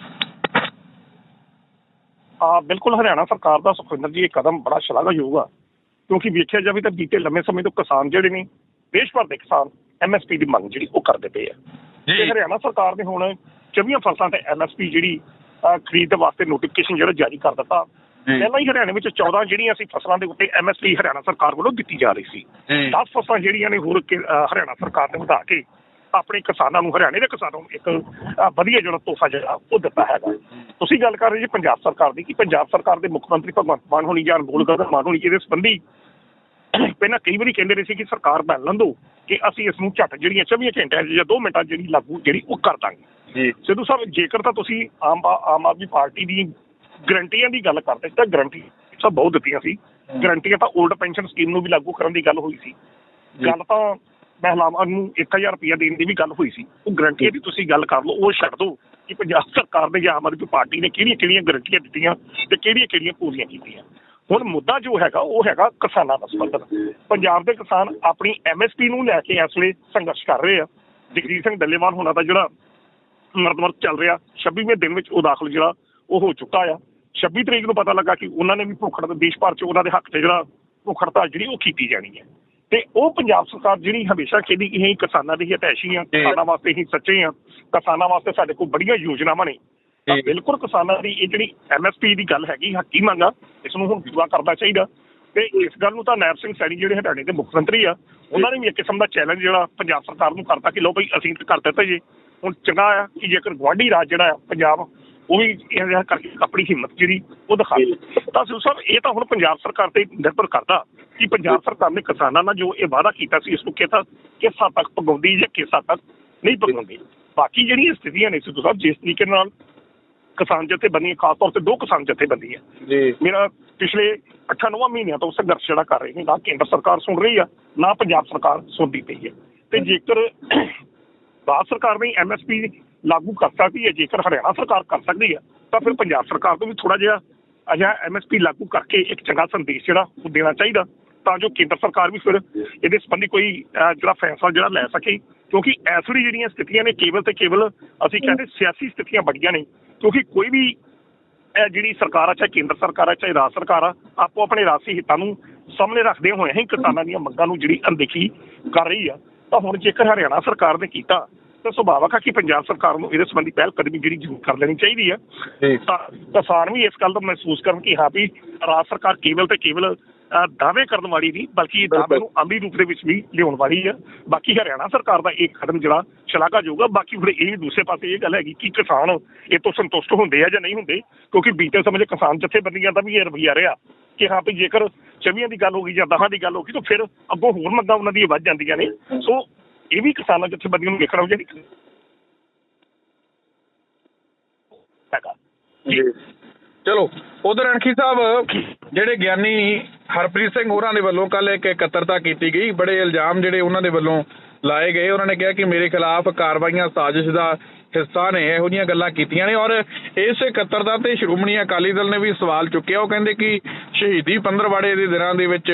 ਆ ਬਿਲਕੁਲ ਹਰਿਆਣਾ ਸਰਕਾਰ ਦਾ ਸੁਖਵਿੰਦਰ ਜੀ ਇਹ ਕਦਮ ਬੜਾ ਸ਼ਲਾਘਾਯੋਗ ਆ। ਕਿਉਂਕਿ ਵੇਖਿਆ ਜਾਵੇ ਤਾਂ ਬੀਤੇ ਲੰਮੇ ਸਮੇਂ ਤੋਂ ਕਿਸਾਨ ਜਿਹੜੇ ਨੇ ਦੇਸ਼ ਭਰ ਦੇ ਕਿਸਾਨ ਐਮਐਸਪੀ ਦੀ ਮੰਗ ਜਿਹੜੀ ਉਹ ਕਰਦੇ ਪਏ ਆ। ਤੇ ਹਰਿਆਣਾ ਸਰਕਾਰ ਨੇ ਹੁਣ 24 ਫਸਲਾਂ ਤੇ ਐਮਐਸਪੀ ਜਿਹੜੀ ਖਰੀਦ ਦੇ ਵਾਸਤੇ ਨੋਟੀਫਿਕੇਸ਼ਨ ਜਿਹੜਾ ਜਾਰੀ ਕਰ ਦਿੱਤਾ। ਪਹਿਲਾਂ ਹੀ ਹਰਿਆਣੇ ਵਿੱਚ 14 ਜਿਹੜੀਆਂ ਸੀ ਫਸਲਾਂ ਦੇ ਉੱਤੇ ਐਮਐਸਪੀ ਹਰਿਆਣਾ ਸਰਕਾਰ ਵੱਲੋਂ ਦਿੱਤੀ ਜਾ ਰਹੀ ਸੀ। ਜੀ 10 ਫਸਲਾਂ ਜਿਹੜੀਆਂ ਨੇ ਹੋਰ ਹਰਿਆਣਾ ਸਰਕਾਰ ਨੇ ਵਧਾ ਕੇ ਆਪਣੇ ਕਿਸਾਨਾਂ ਨੂੰ ਹਰਿਆਣੇ ਦੇ ਕਿਸਾਨਾਂ ਨੂੰ ਇੱਕ ਵਧੀਆ ਜਿਹੜਾ ਤੋਹਫਾ ਜਿਹੜਾ ਉਹ ਦਿੱਤਾ ਹੈਗਾ। ਤੁਸੀਂ ਗੱਲ ਕਰ ਰਹੇ ਜੀ ਪੰਜਾਬ ਸਰਕਾਰ ਦੀ ਕਿ ਪੰਜਾਬ ਸਰਕਾਰ ਦੇ ਮੁੱਖ ਮੰਤਰੀ ਭਗਵੰਤ ਮਾਨ ਹੋਣੀ ਜਾਂ ਗਗਨ ਮਾਨ ਹੋਣੀ ਇਹਦੇ ਸੰਬੰਧੀ ਪਹਿਲਾਂ ਕਈ ਵਾਰੀ ਕਹਿੰਦੇ ਰਹੇ ਸੀ ਕਿ ਸਰਕਾਰ ਬਣ ਲੰਦੋ ਕਿ ਅਸੀਂ ਇਸ ਨੂੰ ਝੱਟ ਜਿਹੜੀਆਂ 24 ਘੰਟਿਆਂ 'ਚ ਜਾਂ 2 ਮਿੰਟਾਂ 'ਚ ਜਿਹੜੀ ਲਾਗੂ ਜਿਹੜੀ ਉਹ ਕਰ ਦਾਂਗੇ। ਜੀ। ਸਿੱਧੂ ਸਾਹਿਬ ਜੇਕਰ ਤਾਂ ਤੁਸੀਂ ਆਮ ਆਮ ਆਦਮੀ ਪਾਰਟੀ ਦੀ ਗਰੰਟੀਆਂ ਦੀ ਗੱਲ ਕਰਦੇ ਤਾਂ ਗਰੰਟੀ ਸਭ ਬਹੁਤ ਦਿੱਤੀਆਂ ਸੀ। ਗਰੰਟੀਆਂ ਤਾਂ 올ਡ ਪੈਨਸ਼ਨ ਸਕੀਮ ਨੂੰ ਵੀ ਲਾਗੂ ਕਰਨ ਦੀ ਗੱਲ ਹੋਈ ਸੀ। ਗੱਲ ਤਾਂ ਮਹਿਲਾਵਾਂ ਨੂੰ 1000 ਰੁਪਇਆ ਦੇਣ ਦੀ ਵੀ ਗੱਲ ਹੋਈ ਸੀ। ਉਹ ਗਰੰਟੀਆਂ ਦੀ ਤੁਸੀਂ ਗੱਲ ਕਰ ਲਓ ਉਹ ਛੱਡ ਦਿਓ ਕਿ ਪੰਜਾਬ ਸਰਕਾਰ ਨੇ ਜਾਂ ਆਮ ਆਦਮੀ ਪਾਰਟੀ ਨੇ ਕਿਹੜੀਆਂ ਕਿਹੜੀਆਂ ਗਰੰਟੀਆਂ ਦਿੱਤੀਆਂ ਤੇ ਕਿਹੜੀਆਂ ਕਿਹੜੀਆਂ ਪੂਰੀਆਂ ਕੀਤੀਆਂ। ਹੁਣ ਮੁੱਦਾ ਜੋ ਹੈਗਾ ਉਹ ਹੈਗਾ ਕਿਸਾਨਾਂ ਦਾ ਸੰਬੰਧ। ਪੰਜਾਬ ਦੇ ਕਿਸਾਨ ਆਪਣੀ ਐਮਐਸਪੀ ਨੂੰ ਲੈ ਕੇ ਇਸ ਵੇਲੇ ਸੰਘਰਸ਼ ਕਰ ਰਹੇ ਆ। ਜਗਜੀਤ ਸਿੰਘ ਡੱਲੇਵਾਲ ਹੋਣਾ ਦਾ ਜਿਹੜਾ ਮਰਦਮਰ ਚੱਲ ਰਿਹਾ 26ਵੇਂ ਦਿਨ ਵਿੱਚ ਉਹ ਦਾਖਲ ਜਿਹੜਾ ਉਹ ਹੋ ਚੁੱਕਾ ਆ। 26 ਤਰੀਕ ਨੂੰ ਪਤਾ ਲੱਗਾ ਕਿ ਉਹਨਾਂ ਨੇ ਵੀ ਭੁੱਖ ਹੜਤਾਲ ਦੇਸ਼ ਭਰ 'ਚ ਉਹਨਾਂ ਦੇ ਹੱਕ 'ਚ ਜਿਹੜਾ ਭੁੱਖ ਹੜਤਾਲ ਜਿਹੜੀ ਉਹ ਕੀਤੀ ਜਾਣੀ ਹੈ। ਤੇ ਉਹ ਪੰਜਾਬ ਸਰਕਾਰ ਜਿਹੜੀ ਹਮੇਸ਼ਾ ਕਹਿੰਦੀ ਕਿ ਅਸੀਂ ਕਿਸਾਨਾਂ ਦੀ ਹਿਤੈਸ਼ੀ ਆ ਕਿਸਾਨਾਂ ਵਾਸਤੇ ਅਸੀਂ ਸੱਚੇ ਆ। ਕਿਸਾਨਾਂ ਵਾਸਤੇ ਸਾਡੇ ਕੋਲ ਬੜੀਆਂ ਯੋਜਨਾਵਾਂ ਨੇ। ਤਾਂ ਬਿਲਕੁਲ ਕਿਸਾਨਾਂ ਦੀ ਇਹ ਜਿਹੜੀ ਐਮਐਸਪੀ ਦੀ ਗੱਲ ਹੈਗੀ, ਹੱਕੀ ਮੰਗ ਆ, ਇਸ ਨੂੰ ਹੁਣ ਪੂਰਾ ਕਰਨਾ ਚਾਹੀਦਾ। ਤੇ ਇਸ ਗੱਲ ਨੂੰ ਤਾਂ ਨਾਇਬ ਸਿੰਘ ਸੈਣੀ ਜਿਹੜੇ ਹਰਿਆਣੇ ਦੇ ਮੁੱਖ ਮੰਤਰੀ ਆ, ਉਹਨਾਂ ਨੇ ਵੀ ਇੱਕ ਕਿਸਮ ਦਾ ਚੈਲੰਜ ਜਿਹੜਾ ਪੰਜਾਬ ਸਰਕਾਰ ਨੂੰ ਕਰਤਾ ਕਿ ਲੋ ਬਈ ਅਸੀਂ ਕਰ ਦਿੱਤਾ ਜੀ। ਹੁਣ ਚੰਗਾ ਆ ਕਿ ਜੇਕਰ ਗੁਆਂਢੀ ਰਾਜ ਜਿਹੜਾ ਆ, ਪੰਜਾਬ, ਉਹ ਵੀ ਇਹ ਕਰਕੇ ਆਪਣੀ ਹਿੰਮਤ ਜਿਹੜੀ, ਉਹ ਦਿਖਾ ਤਾਂ ਸਿਰ ਸਾਹਿਬ, ਇਹ ਤਾਂ ਹੁਣ ਪੰਜਾਬ ਸਰਕਾਰ ਤੇ ਨਿਰਭਰ ਕਰਦਾ ਕਿ ਪੰਜਾਬ ਸਰਕਾਰ ਨੇ ਕਿਸਾਨਾਂ ਨਾਲ ਜੋ ਇਹ ਵਾਅਦਾ ਕੀਤਾ ਸੀ, ਇਸ ਨੂੰ ਕਿਸ ਕਿਸ ਹੱਦ ਤੱਕ ਪਗਾਉਂਦੀ ਜਾਂ ਕਿਸ ਹੱਦ ਤੱਕ ਨਹੀਂ ਪਗਾਉਂਦੀ ਬਾਕੀ ਜਿਹੜੀਆਂ ਸਥਿਤੀਆਂ ਨੇ ਸਿੱਧੂ ਸਾਹਿਬ, ਜਿਸ ਤਰੀਕੇ ਨਾਲ ਕਿਸਾਨ ਜਥੇਬੰਦੀਆਂ ਖਾਸ ਤੌਰ ਤੇ ਦੋ ਕਿਸਾਨ ਜਥੇਬੰਦੀਆਂ ਜੀ। ਮੇਰਾ ਪਿਛਲੇ 8-9 ਮਹੀਨਿਆਂ ਤੋਂ ਸੰਘਰਸ਼ ਜਿਹੜਾ ਕਰ ਰਹੇ ਨੇ ਨਾ ਕੇਂਦਰ ਸਰਕਾਰ ਸੁਣ ਰਹੀ ਆ ਨਾ ਪੰਜਾਬ ਸਰਕਾਰ ਸੁਣਦੀ ਪਈ ਹੈ। ਤੇ ਜੇਕਰ ਭਾਰਤ ਸਰਕਾਰ ਨੇ ਐਮਐਸਪੀ ਲਾਗੂ ਕਰ ਸਕਦੀ ਹੈ ਜੇਕਰ ਹਰਿਆਣਾ ਸਰਕਾਰ ਕਰ ਸਕਦੀ ਹੈ ਤਾਂ ਫਿਰ ਪੰਜਾਬ ਸਰਕਾਰ ਨੂੰ ਵੀ ਥੋੜਾ ਜਿਹਾ ਅਜਾ ਐਮਐਸਪੀ ਲਾਗੂ ਕਰਕੇ ਇੱਕ ਚੰਗਾ ਸੰਦੇਸ਼ ਜਿਹੜਾ ਉਹ ਦੇਣਾ ਚਾਹੀਦਾ ਤਾਂ ਜੋ ਕੇਂਦਰ ਸਰਕਾਰ ਵੀ ਫਿਰ ਇਹਦੇ ਸੰਬੰਧੀ ਕੋਈ ਜਿਹੜਾ ਫੈਸਲਾ ਜਿਹੜਾ ਲੈ ਸਕੇ। ਕਿਉਂਕਿ ਵੇਲੇ ਜਿਹੜੀਆਂ ਸਥਿਤੀਆਂ ਨੇ ਕੇਵਲ ਤੇ ਕੇਵਲ ਅਸੀਂ ਕਹਿੰਦੇ ਸਿਆਸੀ ਸਥਿਤੀਆਂ ਬੜੀਆਂ ਨੇ ਕਿਉਂਕਿ ਕੋਈ ਵੀ ਇਹ ਜਿਹੜੀ ਸਰਕਾਰ ਆ ਚਾਹੇ ਕੇਂਦਰ ਸਰਕਾਰ ਆ ਚਾਹੇ ਰਾਜ ਸਰਕਾਰ ਆ ਆਪੋ ਆਪਣੇ ਰਾਜਸੀ ਹਿੱਤਾਂ ਨੂੰ ਸਾਹਮਣੇ ਰੱਖਦੇ ਹੋਏ ਹੀ ਕਿਸਾਨਾਂ ਦੀਆਂ ਮੰਗਾਂ ਨੂੰ ਜਿਹੜੀ ਅਣਦੇਖੀ ਕਰ ਰਹੀ ਆ ਤਾਂ ਹੁਣ ਜੇਕਰ ਹਰਿਆਣਾ ਸਰਕਾਰ ਨੇ ਕੀਤਾ ਤਾਂ ਸੁਭਾਵਕ ਆ ਕਿ ਪੰਜਾਬ ਸਰਕਾਰ ਨੂੰ ਇਹਦੇ ਸੰਬੰਧੀ ਪਹਿਲ ਕਦਮੀ ਜਿਹੜੀ ਜ਼ਰੂਰ ਕਰ ਲੈਣੀ ਚਾਹੀਦੀ ਆ। ਤਾਂ ਕਿਸਾਨ ਵੀ ਇਸ ਗੱਲ ਦਾ ਮਹਿਸੂਸ ਕਰਨ ਕਿ ਹਾਂ ਵੀ ਰਾਜ ਸਰਕਾਰ ਕੇਵਲ ਤੇ ਕੇਵਲ ਦਾਅਵੇ ਕਰਨ ਵਾਲੀ ਨਹੀਂ ਬਲਕਿ ਇਹ ਦਾਅਵੇ ਨੂੰ ਅਮਲੀ ਰੂਪ ਦੇ ਵਿੱਚ ਵੀ ਲਿਆਉਣ ਵਾਲੀ ਆ। ਬਾਕੀ ਹਰਿਆਣਾ ਸਰਕਾਰ ਦਾ ਇੱਕ ਕਦਮ ਜਿਹੜਾ ਸ਼ਲਾਘਾ ਜਾਊਗਾ ਬਾਕੀ ਫਿਰ ਇਹ ਦੂਸਰੇ ਪਾਸੇ ਇਹ ਗੱਲ ਹੈਗੀ ਕਿ ਕਿਸਾਨ ਇਹ ਤੋਂ ਸੰਤੁਸ਼ਟ ਹੁੰਦੇ ਆ ਜਾਂ ਨਹੀਂ ਹੁੰਦੇ ਕਿਉਂਕਿ ਬੀਤੇ ਸਮੇਂ ਕਿਸਾਨ ਜਥੇਬੰਦੀਆਂ ਦਾ ਵੀ ਇਹ ਰਵੱਈਆ ਰਿਹਾ ਕਿ ਹਾਂ ਵੀ ਜੇਕਰ ਚਵੀਆਂ ਦੀ ਗੱਲ ਹੋ ਗਈ ਜਾਂ ਦਹਾਂ ਦੀ ਗੱਲ ਹੋ ਗਈ ਤਾਂ ਫਿਰ ਅੱਗੋਂ ਹੋਰ ਮੰਗਾਂ ਉਹਨਾਂ ਦੀਆਂ ਵੱਧ ਜਾਂਦੀਆਂ ਨੇ। ਸੋ ਇਹ ਵੀ ਕਿਸਾਨਾਂ ਜਥੇਬੰਦੀਆਂ ਨੂੰ ਵੇਖਣਾ ਜਿਹੜੀ ਹੈਗਾ। ਜੀ। ਚਲੋ ਉਧਰ ਅਣਖੀ ਸਾਹਿਬ ਜਿਹੜੇ ਗਿਆਨੀ ਹਰਪ੍ਰੀਤ ਸਿੰਘ ਹੋਰਾਂ ਦੇ ਵੱਲੋਂ ਕੱਲ ਇੱਕ ਇਕੱਤਰਤਾ ਕੀਤੀ ਗਈ। ਬੜੇ ਇਲਜ਼ਾਮ ਜਿਹੜੇ ਉਹਨਾਂ ਦੇ ਵੱਲੋਂ ਲਾਏ ਗਏ। ਉਹਨਾਂ ਨੇ ਕਿਹਾ ਕਿ ਮੇਰੇ ਖਿਲਾਫ ਕਾਰਵਾਈਆਂ ਸਾਜ਼ਿਸ਼ ਦਾ ਹਿੱਸਾ ਨੇ, ਇਹੋ ਜਿਹੀਆਂ ਗੱਲਾਂ ਕੀਤੀਆਂ ਨੇ। ਔਰ ਇਸ ਇਕੱਤਰਤਾ ਤੇ ਸ਼੍ਰੋਮਣੀ ਅਕਾਲੀ ਦਲ ਨੇ ਵੀ ਸਵਾਲ ਚੁੱਕਿਆ। ਉਹ ਕਹਿੰਦੇ ਕਿ ਸ਼ਹੀਦੀ ਪੰਦਰਵਾੜੇ ਦੇ ਦਿਨਾਂ ਦੇ ਵਿੱਚ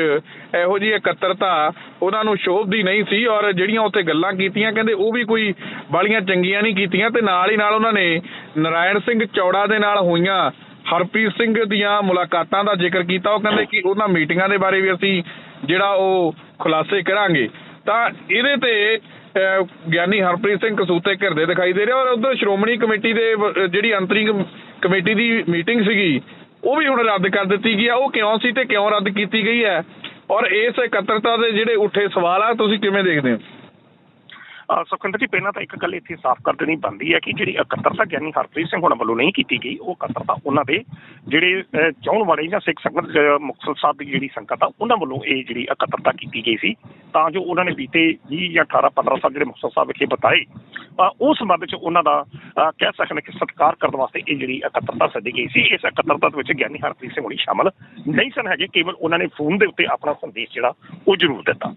ਇਹੋ ਜਿਹੀ ਇਕੱਤਰਤਾ ਉਹਨਾਂ ਨੂੰ ਸ਼ੋਭਦੀ ਨਹੀਂ ਸੀ। ਔਰ ਜਿਹੜੀਆਂ ਉੱਥੇ ਗੱਲਾਂ ਕੀਤੀਆਂ, ਕਹਿੰਦੇ ਉਹ ਵੀ ਕੋਈ ਬਾਲੀਆਂ ਚੰਗੀਆਂ ਨਹੀਂ ਕੀਤੀਆਂ। ਤੇ ਨਾਲ ਹੀ ਨਾਲ ਉਹਨਾਂ ਨੇ ਨਾਰਾਇਣ ਸਿੰਘ ਚੌੜਾ ਦੇ ਨਾਲ ਹੋਈਆਂ ਹਰਪ੍ਰੀਤ ਸਿੰਘ ਦੀਆਂ ਮੁਲਾਕਾਤਾਂ ਦਾ ਜ਼ਿਕਰ ਕੀਤਾ। ਉਹ ਕਹਿੰਦੇ ਕਿ ਉਹਨਾਂ ਮੀਟਿੰਗਾਂ ਦੇ ਬਾਰੇ ਵੀ ਅਸੀਂ ਜਿਹੜਾ ਉਹ ਖੁਲਾਸੇ ਕਰਾਂਗੇ। ਤਾਂ ਇਹਦੇ ਤੇ ਗਿਆਨੀ ਹਰਪ੍ਰੀਤ ਸਿੰਘ ਕਸੂਤੇ ਘਿਰਦੇ ਦਿਖਾਈ ਦੇ ਰਹੇ ਔਰ ਉਧਰ ਸ਼੍ਰੋਮਣੀ ਕਮੇਟੀ ਦੇ ਜਿਹੜੀ ਅੰਤਰਿੰਗ ਕਮੇਟੀ ਦੀ ਮੀਟਿੰਗ ਸੀਗੀ, ਉਹ ਵੀ ਹੁਣ ਰੱਦ ਕਰ ਦਿੱਤੀ ਗਈ ਆ। ਉਹ ਕਿਉਂ ਸੀ ਤੇ ਕਿਉਂ ਰੱਦ ਕੀਤੀ ਗਈ ਹੈ? ਔਰ ਇਸ ਇਕੱਤਰਤਾ ਦੇ ਜਿਹੜੇ ਉੱਠੇ ਸਵਾਲ ਆ, ਤੁਸੀਂ ਕਿਵੇਂ ਦੇਖਦੇ ਹੋ? ਅਹ ਸੁਖਵਿੰਦਰ ਜੀ ਪਹਿਲਾਂ ਤਾਂ ਇੱਕ ਗੱਲ ਇੱਥੇ ਸਾਫ਼ ਕਰ ਦੇਣੀ ਬਣਦੀ ਹੈ ਕਿ ਜਿਹੜੀ ਇਕੱਤਰਤਾ ਗਿਆਨੀ ਹਰਪ੍ਰੀਤ ਸਿੰਘ ਹੋਣਾ ਵੱਲੋਂ ਨਹੀਂ ਕੀਤੀ ਗਈ ਉਹ ਇਕੱਤਰਤਾ ਉਹਨਾਂ ਦੇ ਜਿਹੜੇ ਅਹ, ਵਾਲੇ ਜਾਂ ਸਿੱਖ ਸੰਗਤ ਮੁਕਤਸਰ ਸਾਹਿਬ ਦੀ ਜਿਹੜੀ ਸੰਗਤ ਆ ਉਹਨਾਂ ਵੱਲੋਂ ਇਹ ਜਿਹੜੀ ਇਕੱਤਰਤਾ ਕੀਤੀ ਗਈ ਸੀ। ਤਾਂ ਜੋ ਉਹਨਾਂ ਨੇ ਬੀਤੇ 20 ਜਾਂ 18 15 ਸਾਲ ਜਿਹੜੇ ਮੁਕਤਸਰ ਸਾਹਿਬ ਵਿਖੇ ਬਤਾਏ ਉਸ ਸੰਬੰਧ ਚ ਉਹਨਾਂ ਦਾ ਅਹ, ਕਹਿ ਸਕਦੇ ਕਿ ਸਤਿਕਾਰ ਕਰਨ ਵਾਸਤੇ ਇਹ ਜਿਹੜੀ ਇਕੱਤਰਤਾ ਸੱਦੀ ਗਈ ਸੀ ਇਸ ਇਕੱਤਰਤਾ ਦੇ ਵਿੱਚ ਗਿਆਨੀ ਹਰਪ੍ਰੀਤ ਸਿੰਘ ਹੋਣੀ ਸ਼ਾਮਲ ਨਹੀਂ ਸਨ ਹੈਗੇ ਕੇਵਲ ਉਹਨਾਂ ਨੇ ਫੋਨ ਦੇ ਉੱਤੇ ਆਪਣਾ ਸੰਦੇਸ਼ ਜਿਹੜਾ ਉਹ ਜ਼ਰੂਰ ਦਿੱਤਾ।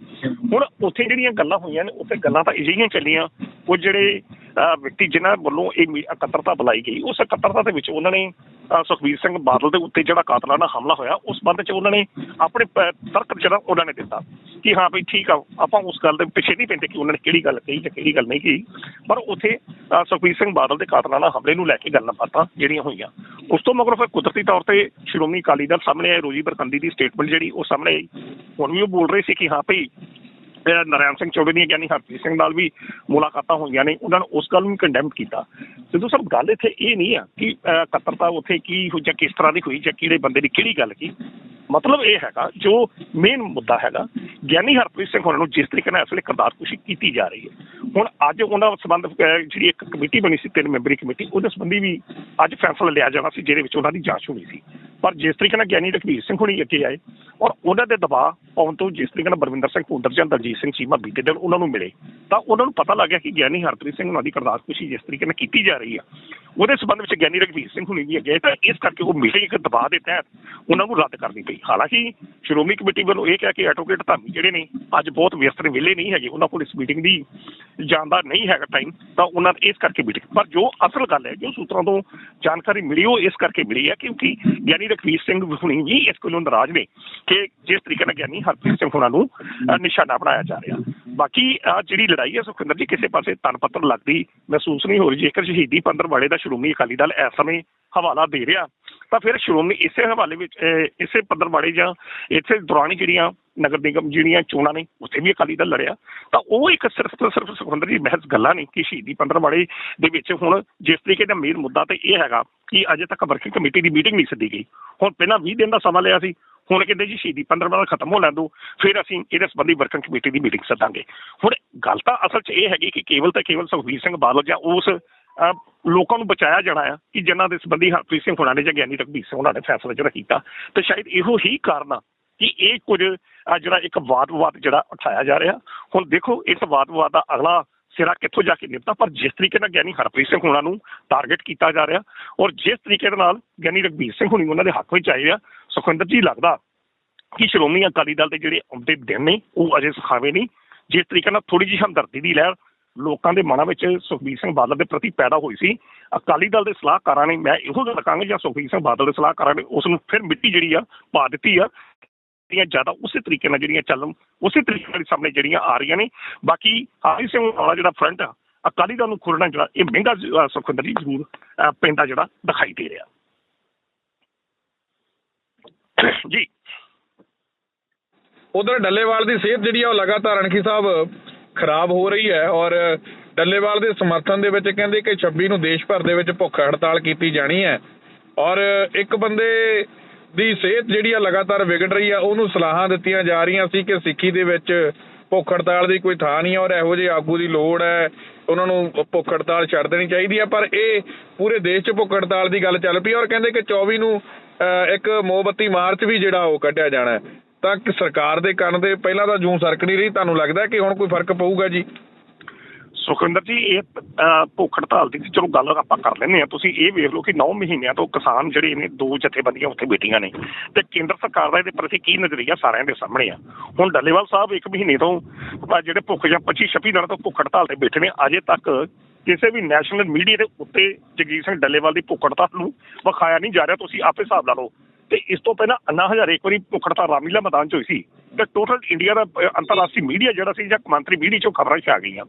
ਹੁਣ ਉੱਥੇ ਜਿਹੜੀਆਂ ਗੱਲਾਂ ਹੋਈਆਂ ਨੇ ਉੱਥੇ ਗੱਲਾਂ ਤਾਂ ਅਜਿਹੀਆਂ ਚੱਲੀਆਂ ਉਹ ਜਿਹੜੇ ਅਹ, ਵਿਅਕਤੀ ਜਿਨ੍ਹਾਂ ਵੱਲੋਂ ਇਹ ਇਕੱਤਰਤਾ ਬੁਲਾਈ ਗਈ ਉਸ ਇਕੱਤਰਤਾ ਦੇ ਵਿੱਚ ਉਹਨਾਂ ਨੇ ਅਹ, ਸੁਖਬੀਰ ਸਿੰਘ ਬਾਦਲ ਦੇ ਉੱਤੇ ਜਿਹੜਾ ਕਾਤਲਾਨਾ ਹਮਲਾ ਹੋਇਆ ਉਸ ਸੰਬੰਧ ਚ ਉਹਨਾਂ ਨੇ ਆਪਣੇ ਤਰਕ ਜਿਹੜਾ ਉਹਨਾਂ ਨੇ ਦਿੱਤਾ ਕਿ ਹਾਂ ਭਈ ਠੀਕ ਆ ਆਪਾਂ ਉਸ ਗੱਲ ਦੇ ਪਿੱਛੇ ਨਹੀਂ ਪੈਂਦੇ ਕਿ ਉਹਨਾਂ ਨੇ ਕਿਹੜੀ ਗੱਲ ਕਹੀ ਜਾਂ ਕਿਹੜੀ ਗੱਲ ਨਹੀਂ ਕਹੀ ਪਰ ਉੱਥੇ ਅਹ, ਸੁਖਬੀਰ ਸਿੰਘ ਬਾਦਲ ਦੇ ਕਾਤਲਾਨਾ ਹਮਲੇ ਨੂੰ ਲੈ ਕੇ ਗੱਲਾਂ ਬਾਤਾਂ ਜਿਹੜੀਆਂ ਹੋਈਆਂ। ਉਸ ਤੋਂ ਮਗਰੋਂ ਫਿਰ ਕੁਦਰਤੀ ਤੌਰ ਤੇ ਸ਼੍ਰੋਮਣੀ ਅਕਾਲੀ ਦਲ ਸਾਹਮਣੇ ਆਏ ਰੋਜੀ ਬਰਕੰਦੀ ਦੀ ਸਟੇਟਮੈਂਟ ਜਿਹੜੀ ਉਹ ਸਾਹਮਣੇ ਆਈ। ਹੁਣ ਵੀ ਉਹ ਬੋਲ ਰਹੇ ਸੀ ਕਿ ਹਾਂ ਭਈ ਇਹ ਨਰਾਇਣ ਸਿੰਘ ਚੌਧਰੀ ਦੀਆਂ ਗਿਆਨੀ ਹਰਪ੍ਰੀਤ ਸਿੰਘ ਨਾਲ ਵੀ ਮੁਲਾਕਾਤਾਂ ਹੋਈਆਂ ਨੇ ਉਹਨਾਂ ਨੇ ਉਸ ਗੱਲ ਨੂੰ ਕੰਡੈਮ ਕੀਤਾ। ਸਿੱਧੂ ਸਾਹਿਬ ਗੱਲ ਇੱਥੇ ਇਹ ਨਹੀਂ ਆ ਕਿ ਅਹ, ਇਕੱਤਰਤਾ ਉੱਥੇ ਕੀ ਹੋਈ ਜਾਂ ਕਿਸ ਤਰ੍ਹਾਂ ਦੀ ਹੋਈ ਜਾਂ ਕਿਹੜੇ ਬੰਦੇ ਦੀ ਕਿਹੜੀ ਗੱਲ ਕੀ। ਮਤਲਬ ਇਹ ਹੈਗਾ ਜੋ ਮੇਨ ਮੁੱਦਾ ਹੈਗਾ ਗਿਆਨੀ ਹਰਪ੍ਰੀਤ ਸਿੰਘ ਹੋਰਾਂ ਨੂੰ ਜਿਸ ਤਰੀਕੇ ਨਾਲ ਇਸ ਵੇਲੇ ਕਰਤਾਰਕੁਸ਼ੀ ਕੀਤੀ ਜਾ ਰਹੀ ਹੈ। ਹੁਣ ਅੱਜ ਉਹਨਾਂ ਸੰਬੰਧ ਜਿਹੜੀ ਇੱਕ ਕਮੇਟੀ ਬਣੀ ਸੀ ਤਿੰਨ ਮੈਂਬਰੀ ਕਮੇਟੀ ਉਹਦੇ ਸੰਬੰਧੀ ਵੀ ਅੱਜ ਫੈਸਲਾ ਲਿਆ ਜਾਣਾ ਸੀ ਜਿਹਦੇ ਵਿੱਚ ਉਹਨਾਂ ਦੀ ਜਾਂਚ ਹੋਣੀ ਸੀ। ਪਰ ਜਿਸ ਤਰੀਕੇ ਨਾਲ ਗਿਆਨੀ ਰਘਵੀਰ ਸਿੰਘ ਹੋਣੀ ਅੱਗੇ ਆਏ ਔਰ ਉਹਨਾਂ ਦੇ ਦਬਾਅ ਆਉਣ ਤੋਂ ਜਿਸ ਤਰੀਕੇ ਨਾਲ ਬਰਵਿੰਦਰ ਸਿੰਘ ਭੁੰਦਰ ਜਾਂ ਦਲਜੀਤ ਸਿੰਘ ਚੀਮਾ ਬੀਤੇ ਦਿਨ ਉਹਨਾਂ ਨੂੰ ਮਿਲੇ, ਤਾਂ ਉਹਨਾਂ ਨੂੰ ਪਤਾ ਲੱਗ ਕਿ ਗਿਆਨੀ ਹਰਪ੍ਰੀਤ ਸਿੰਘ ਉਹਨਾਂ ਦੀ ਕਰਤਾਰਕੁਸ਼ੀ ਜਿਸ ਤਰੀਕੇ ਨਾਲ ਕੀਤੀ ਜਾ ਰਹੀ ਆ। ਉਹਦੇ ਸੰਬੰਧ ਵਿੱਚ ਗਿਆਨੀ ਰਘਵੀਰ ਸਿੰਘ ਹੁਣੀ ਵੀ ਅੱਗੇ ਤਾਂ ਇਸ ਕਰਕੇ ਉਹ ਮਿਲੇ ਇੱਕ ਦਬਾਅ ਦੇ ਤਹਿਤ ਉਹਨਾਂ ਨੂੰ ਰੱਦ ਕਰਨੀ ਪਈ। ਹਾਲਾਂਕਿ ਸ਼੍ਰੋਮਣੀ ਕਮੇਟੀ ਵੱਲੋਂ ਇਹ ਕਿਹਾ ਕਿ ਐਡਵੋਕੇਟ ਧਾਮੀ ਜਿਹੜੇ ਨੇ, ਅੱਜ ਬਹੁਤ ਵਿਅਸਤ ਨੇ, ਵਿਹਲੇ ਨਹੀਂ ਹੈਗੇ, ਉਹਨਾਂ ਕੋਲ ਇਸ ਮੀਟਿੰਗ ਦੀ ਜਾਣਦਾ ਨਹੀਂ ਹੈਗਾ ਟਾਈਮ ਤਾਂ ਉਹਨਾਂ ਇਸ ਕਰਕੇ ਮੀਟਿੰਗ ਪਰ ਜੋ ਅਸਲ ਗੱਲ ਹੈ, ਜੋ ਸੂਤਰਾਂ ਤੋਂ ਜਾਣਕਾਰੀ ਮਿਲੀ, ਉਹ ਇਸ ਕਰਕੇ ਮਿਲੀ ਹੈ ਕਿਉਂਕਿ ਗਿਆਨੀ ਰਘਵੀਰ ਸਿੰਘ ਹੁਣੀ ਵੀ ਇਸ ਕੋਲੋਂ ਨਾਰਾਜ਼ ਨੇ ਕਿ ਜਿਸ ਤਰੀਕੇ ਨਾਲ ਗਿਆਨੀ ਹਰਪ੍ਰੀਤ ਸਿੰਘ ਹੁਣਾਂ ਨੂੰ ਨਿਸ਼ਾਨਾ ਬਣਾਇਆ ਜਾ ਰਿਹਾ। ਬਾਕੀ ਜਿਹੜੀ ਲੜਾਈ ਹੈ, ਸੁਖਵਿੰਦਰ ਜੀ, ਕਿਸੇ ਪਾਸੇ ਤਨ ਲੱਗਦੀ ਮਹਿਸੂਸ ਨਹੀਂ ਹੋ ਰਹੀ। ਜੇਕਰ ਸ਼ਹੀਦੀ ਪੰਦਰਵਾੜੇ ਦਾ ਸ਼੍ਰੋਮਣੀ ਅਕਾਲੀ ਦਲ ਇਸ ਸਮੇਂ ਹਵਾਲਾ ਦੇ ਰਿਹਾ, ਤਾਂ ਫਿਰ ਸ਼੍ਰੋਮਣੀ ਇਸੇ ਹਵਾਲੇ ਵਿੱਚ ਇਸੇ ਪੰਦਰਵਾੜੇ ਜਾਂ ਇਸੇ ਦੌਰਾਨ ਜਿਹੜੀਆਂ ਨਗਰ ਨਿਗਮ ਜਿਹੜੀਆਂ ਚੋਣਾਂ ਨੇ, ਉੱਥੇ ਵੀ ਅਕਾਲੀ ਦਲ ਲੜਿਆ। ਤਾਂ ਉਹ ਇੱਕ ਸਿਰਫ ਤੇ ਸਿਰਫ ਸੁਖਵਿੰਦਰ ਜੀ ਮਹਿਜ਼ ਗੱਲਾਂ ਨਹੀਂ ਕਿ ਸ਼ਹੀਦੀ ਪੰਦਰਵਾੜੇ ਦੇ ਵਿੱਚ ਹੁਣ ਜਿਸ ਤਰੀਕੇ ਦਾ ਮੇਨ ਮੁੱਦਾ ਤੇ ਇਹ ਹੈਗਾ ਕਿ ਅਜੇ ਤੱਕ ਵਰਕਿੰਗ ਕਮੇਟੀ ਦੀ ਮੀਟਿੰਗ ਨਹੀਂ ਸੱਦੀ ਗਈ। ਹੁਣ ਪਹਿਲਾਂ 20 ਦਿਨ ਦਾ ਸਮਾਂ ਲਿਆ ਸੀ, ਹੁਣ ਕਹਿੰਦੇ ਜੀ ਸ਼ਹੀਦੀ ਪੰਦਰਵਾੜਾ ਖਤਮ ਹੋ ਲੈਣ ਦਿਓ, ਫਿਰ ਅਸੀਂ ਇਹਦੇ ਸੰਬੰਧੀ ਵਰਕਿੰਗ ਕਮੇਟੀ ਦੀ ਮੀਟਿੰਗ ਸੱਦਾਂਗੇ ਹੁਣ ਗੱਲ ਤਾਂ ਅਸਲ 'ਚ ਇਹ ਹੈਗੀ ਕਿ ਕੇਵਲ ਤੇ ਕੇਵਲ ਸੁਖਬੀਰ ਸਿੰਘ ਬਾਦਲ ਜਾਂ ਉਸ ਲੋਕਾਂ ਨੂੰ ਬਚਾਇਆ ਜਾਣਾ ਆ ਕਿ ਜਿਨ੍ਹਾਂ ਦੇ ਸੰਬੰਧੀ ਹਰਪ੍ਰੀਤ ਸਿੰਘ ਹੋਣਾ ਨੇ ਜਾਂ ਗਿਆਨੀ ਰਘਬੀਰ ਸਿੰਘ ਹੋਣਾ ਨੇ ਫੈਸਲਾ ਜਿਹੜਾ ਕੀਤਾ। ਤੇ ਸ਼ਾਇਦ ਇਹੋ ਹੀ ਕਾਰਨ ਆ ਕਿ ਇਹ ਕੁਝ ਜਿਹੜਾ ਇੱਕ ਵਾਦ-ਵਿਵਾਦ ਜਿਹੜਾ ਉਠਾਇਆ ਜਾ ਰਿਹਾ। ਹੁਣ ਦੇਖੋ, ਇਸ ਵਾਦ-ਵਿਵਾਦ ਦਾ ਅਗਲਾ ਸਿਰਾ ਕਿੱਥੋਂ ਜਾ ਕੇ ਨਿਪਟਾ? ਪਰ ਜਿਸ ਤਰੀਕੇ ਨਾਲ ਗਿਆਨੀ ਹਰਪ੍ਰੀਤ ਸਿੰਘ ਹੁਣਾਂ ਨੂੰ ਟਾਰਗੇਟ ਕੀਤਾ ਜਾ ਰਿਹਾ ਔਰ ਜਿਸ ਤਰੀਕੇ ਦੇ ਨਾਲ ਗਿਆਨੀ ਰਘਬੀਰ ਸਿੰਘ ਹੁਣੀ ਉਹਨਾਂ ਦੇ ਹੱਥ ਵਿੱਚ ਆਏ ਆ, ਸੁਖਵਿੰਦਰ ਜੀ ਲੱਗਦਾ ਕਿ ਸ਼੍ਰੋਮਣੀ ਅਕਾਲੀ ਦਲ ਦੇ ਜਿਹੜੇ ਆਉਂਦੇ ਦਿਨ ਨੇ, ਉਹ ਅਜੇ ਸੁਖਾਵੇਂ ਨਹੀਂ। ਜਿਸ ਤਰੀਕੇ ਨਾਲ ਥੋੜੀ ਜਿਹੀ ਹਮਦਰਦੀ ਦੀ ਲਹਿਰ ਲੋਕਾਂ ਦੇ ਮਨਾਂ ਵਿੱਚ ਸੁਖਬੀਰ ਸਿੰਘ ਬਾਦਲ ਦੇ ਪ੍ਰਤੀ ਪੈਦਾ ਹੋਈ ਸੀ, ਅਕਾਲੀ ਦਲ ਦੇ ਸਲਾਹਕਾਰਾਂ ਨੇ, ਮੈਂ ਇਹੋ ਗੱਲ ਕਹਾਂਗਾ ਜਾਂ ਸੁਖਬੀਰ ਸਿੰਘ ਬਾਦਲ ਦੇ ਸਲਾਹਕਾਰਾਂ ਨੇ ਉਸ ਨੂੰ ਫਿਰ ਮਿੱਟੀ ਜਿਹੜੀ ਆ ਪਾ ਦਿੱਤੀ ਆ। ਜਿਹੜੀਆਂ ਜ਼ਿਆਦਾ ਉਸੇ ਤਰੀਕੇ ਨਾਲ ਜਿਹੜੀਆਂ ਚੱਲਣ ਉਸੇ ਤਰੀਕੇ ਨਾਲ ਸਾਹਮਣੇ ਜਿਹੜੀਆਂ ਆ ਰਹੀਆਂ ਨੇ। ਬਾਕੀ ਹਾਰੀ ਸਿੰਘ ਵਾਲਾ ਜਿਹੜਾ ਫਰੰਟ ਆ ਅਕਾਲੀ ਦਲ ਨੂੰ ਖੁਰਨਾ ਜਿਹੜਾ ਇਹ ਮਹਿੰਗਾ ਅ, ਜੀ ਜ਼ਰੂਰ ਪੈਂਦਾ ਜਿਹੜਾ ਦਿਖਾਈ ਦੇ ਰਿਹਾ। ਜੀ। ਉਧਰ ਡੱਲੇਵਾਲ ਦੀ ਸਿਹਤ ਜਿਹੜੀ ਆ ਉਹ ਲਗਾਤਾਰ ਅਣਖੀ ਸਾਹਿਬ ਖਰਾਬ ਹੋ ਰਹੀ ਹੈ ਔਰ ਡੱਲੇਵਾਲ ਦੇ ਸਮਰਥਨ ਦੇ ਵਿੱਚ ਕਹਿੰਦੇ ਕਿ 26 ਨੂੰ ਦੇਸ਼ ਭਰ ਦੇ ਵਿੱਚ ਭੁੱਖ ਹੜਤਾਲ ਕੀਤੀ ਜਾਣੀ ਹੈ। ਔਰ ਇੱਕ ਬੰਦੇ ਦੀ ਸਿਹਤ ਜਿਹੜੀ ਆ ਲਗਾਤਾਰ ਵਿਗੜ ਰਹੀ ਆ ਉਹਨੂੰ ਸਲਾਹਾਂ ਦਿੱਤੀਆਂ ਜਾ ਰਹੀਆਂ ਸੀ ਕਿ ਸਿੱਖੀ ਦੇ ਵਿੱਚ ਭੁੱਖ ਹੜਤਾਲ ਦੀ ਕੋਈ ਥਾਂ ਨਹੀਂ ਔਰ ਇਹੋ ਜਿਹੇ ਆਗੂ ਦੀ ਲੋੜ ਹੈ ਉਹਨਾਂ ਨੂੰ ਭੁੱਖ ਹੜਤਾਲ ਛੱਡ ਦੇਣੀ ਚਾਹੀਦੀ ਹੈ ਪਰ ਇਹ ਪੂਰੇ ਦੇਸ਼ 'ਚ ਭੁੱਖ ਹੜਤਾਲ ਦੀ ਗੱਲ ਚੱਲ ਪਈ ਔਰ ਕਹਿੰਦੇ ਕਿ 24 ਨੂੰ ਅਹ, ਇੱਕ ਮੋਮਬੱਤੀ ਮਾਰਚ ਵੀ ਜਿਹੜਾ ਉਹ ਕੱਢਿਆ ਜਾਣਾ ਤਾਂ ਸਰਕਾਰ ਦੇ ਕੰਨ ਦੇ ਪਹਿਲਾਂ ਤਾਂ ਜੂੰ ਸਰਕ ਨਹੀਂ ਰਹੀ ਤੁਹਾਨੂੰ ਲੱਗਦਾ ਕਿ ਹੁਣ ਕੋਈ ਫ਼ਰਕ ਪਊਗਾ ਜੀ? ਸੁਖਵਿੰਦਰ ਜੀ, ਇਹ ਭੁੱਖ ਹੜਤਾਲ ਦੀ ਚਲੋ ਗੱਲ ਆਪਾਂ ਕਰ ਲੈਂਦੇ ਆ ਤੁਸੀਂ ਇਹ ਵੇਖ ਲਓ ਕਿ 9 ਮਹੀਨਿਆਂ ਤੋਂ ਕਿਸਾਨ ਜਿਹੜੇ ਨੇ, ਦੋ ਜਥੇਬੰਦੀਆਂ ਉੱਥੇ ਬੈਠੀਆਂ ਨੇ। ਤੇ ਕੇਂਦਰ ਸਰਕਾਰ ਦਾ ਇਹਦੇ ਪ੍ਰਤੀ ਕੀ ਨਜ਼ਰੀਆ ਸਾਰਿਆਂ ਦੇ ਸਾਹਮਣੇ ਆ? ਹੁਣ ਡੱਲੇਵਾਲ ਸਾਹਿਬ ਇੱਕ ਮਹੀਨੇ ਤੋਂ ਜਿਹੜੇ ਭੁੱਖ ਜਾਂ 25 26 ਦਿਨਾਂ ਤੋਂ ਭੁੱਖ ਹੜਤਾਲ ਤੇ ਬੈਠੇ ਨੇ, ਅਜੇ ਤੱਕ ਕਿਸੇ ਵੀ ਨੈਸ਼ਨਲ ਮੀਡੀਆ ਦੇ ਉੱਤੇ ਜਗਜੀਤ ਸਿੰਘ ਡੱਲੇਵਾਲ ਦੀ ਭੁੱਖ ਹੜਤਾਲ ਨੂੰ ਵਿਖਾਇਆ ਨਹੀਂ ਜਾ ਰਿਹਾ। ਤੁਸੀਂ ਆਪੇ ਹਿਸਾਬ ਲਾ ਲਓ। ਤੇ ਇਸ ਤੋਂ ਪਹਿਲਾਂ ਅੰਨਾ ਹਜ਼ਾਰੇ ਇੱਕ ਵਾਰੀ ਭੁੱਖ ਹੜਤਾਲ ਰਾਮਲੀਲਾ ਮੈਦਾਨ 'ਚ ਹੋਈ ਸੀ ਤੇ ਟੋਟਲ ਇੰਡੀਆ ਦਾ ਅੰਤਰਰਾਸ਼ਟਰੀ ਮੀਡੀਆ ਜਿਹੜਾ ਸੀ ਜਾਂ ਕਮਾਂਤਰੀ ਮੀਡੀਆ 'ਚੋਂ ਖਬਰਾਂ ਆ ਗਈਆਂ।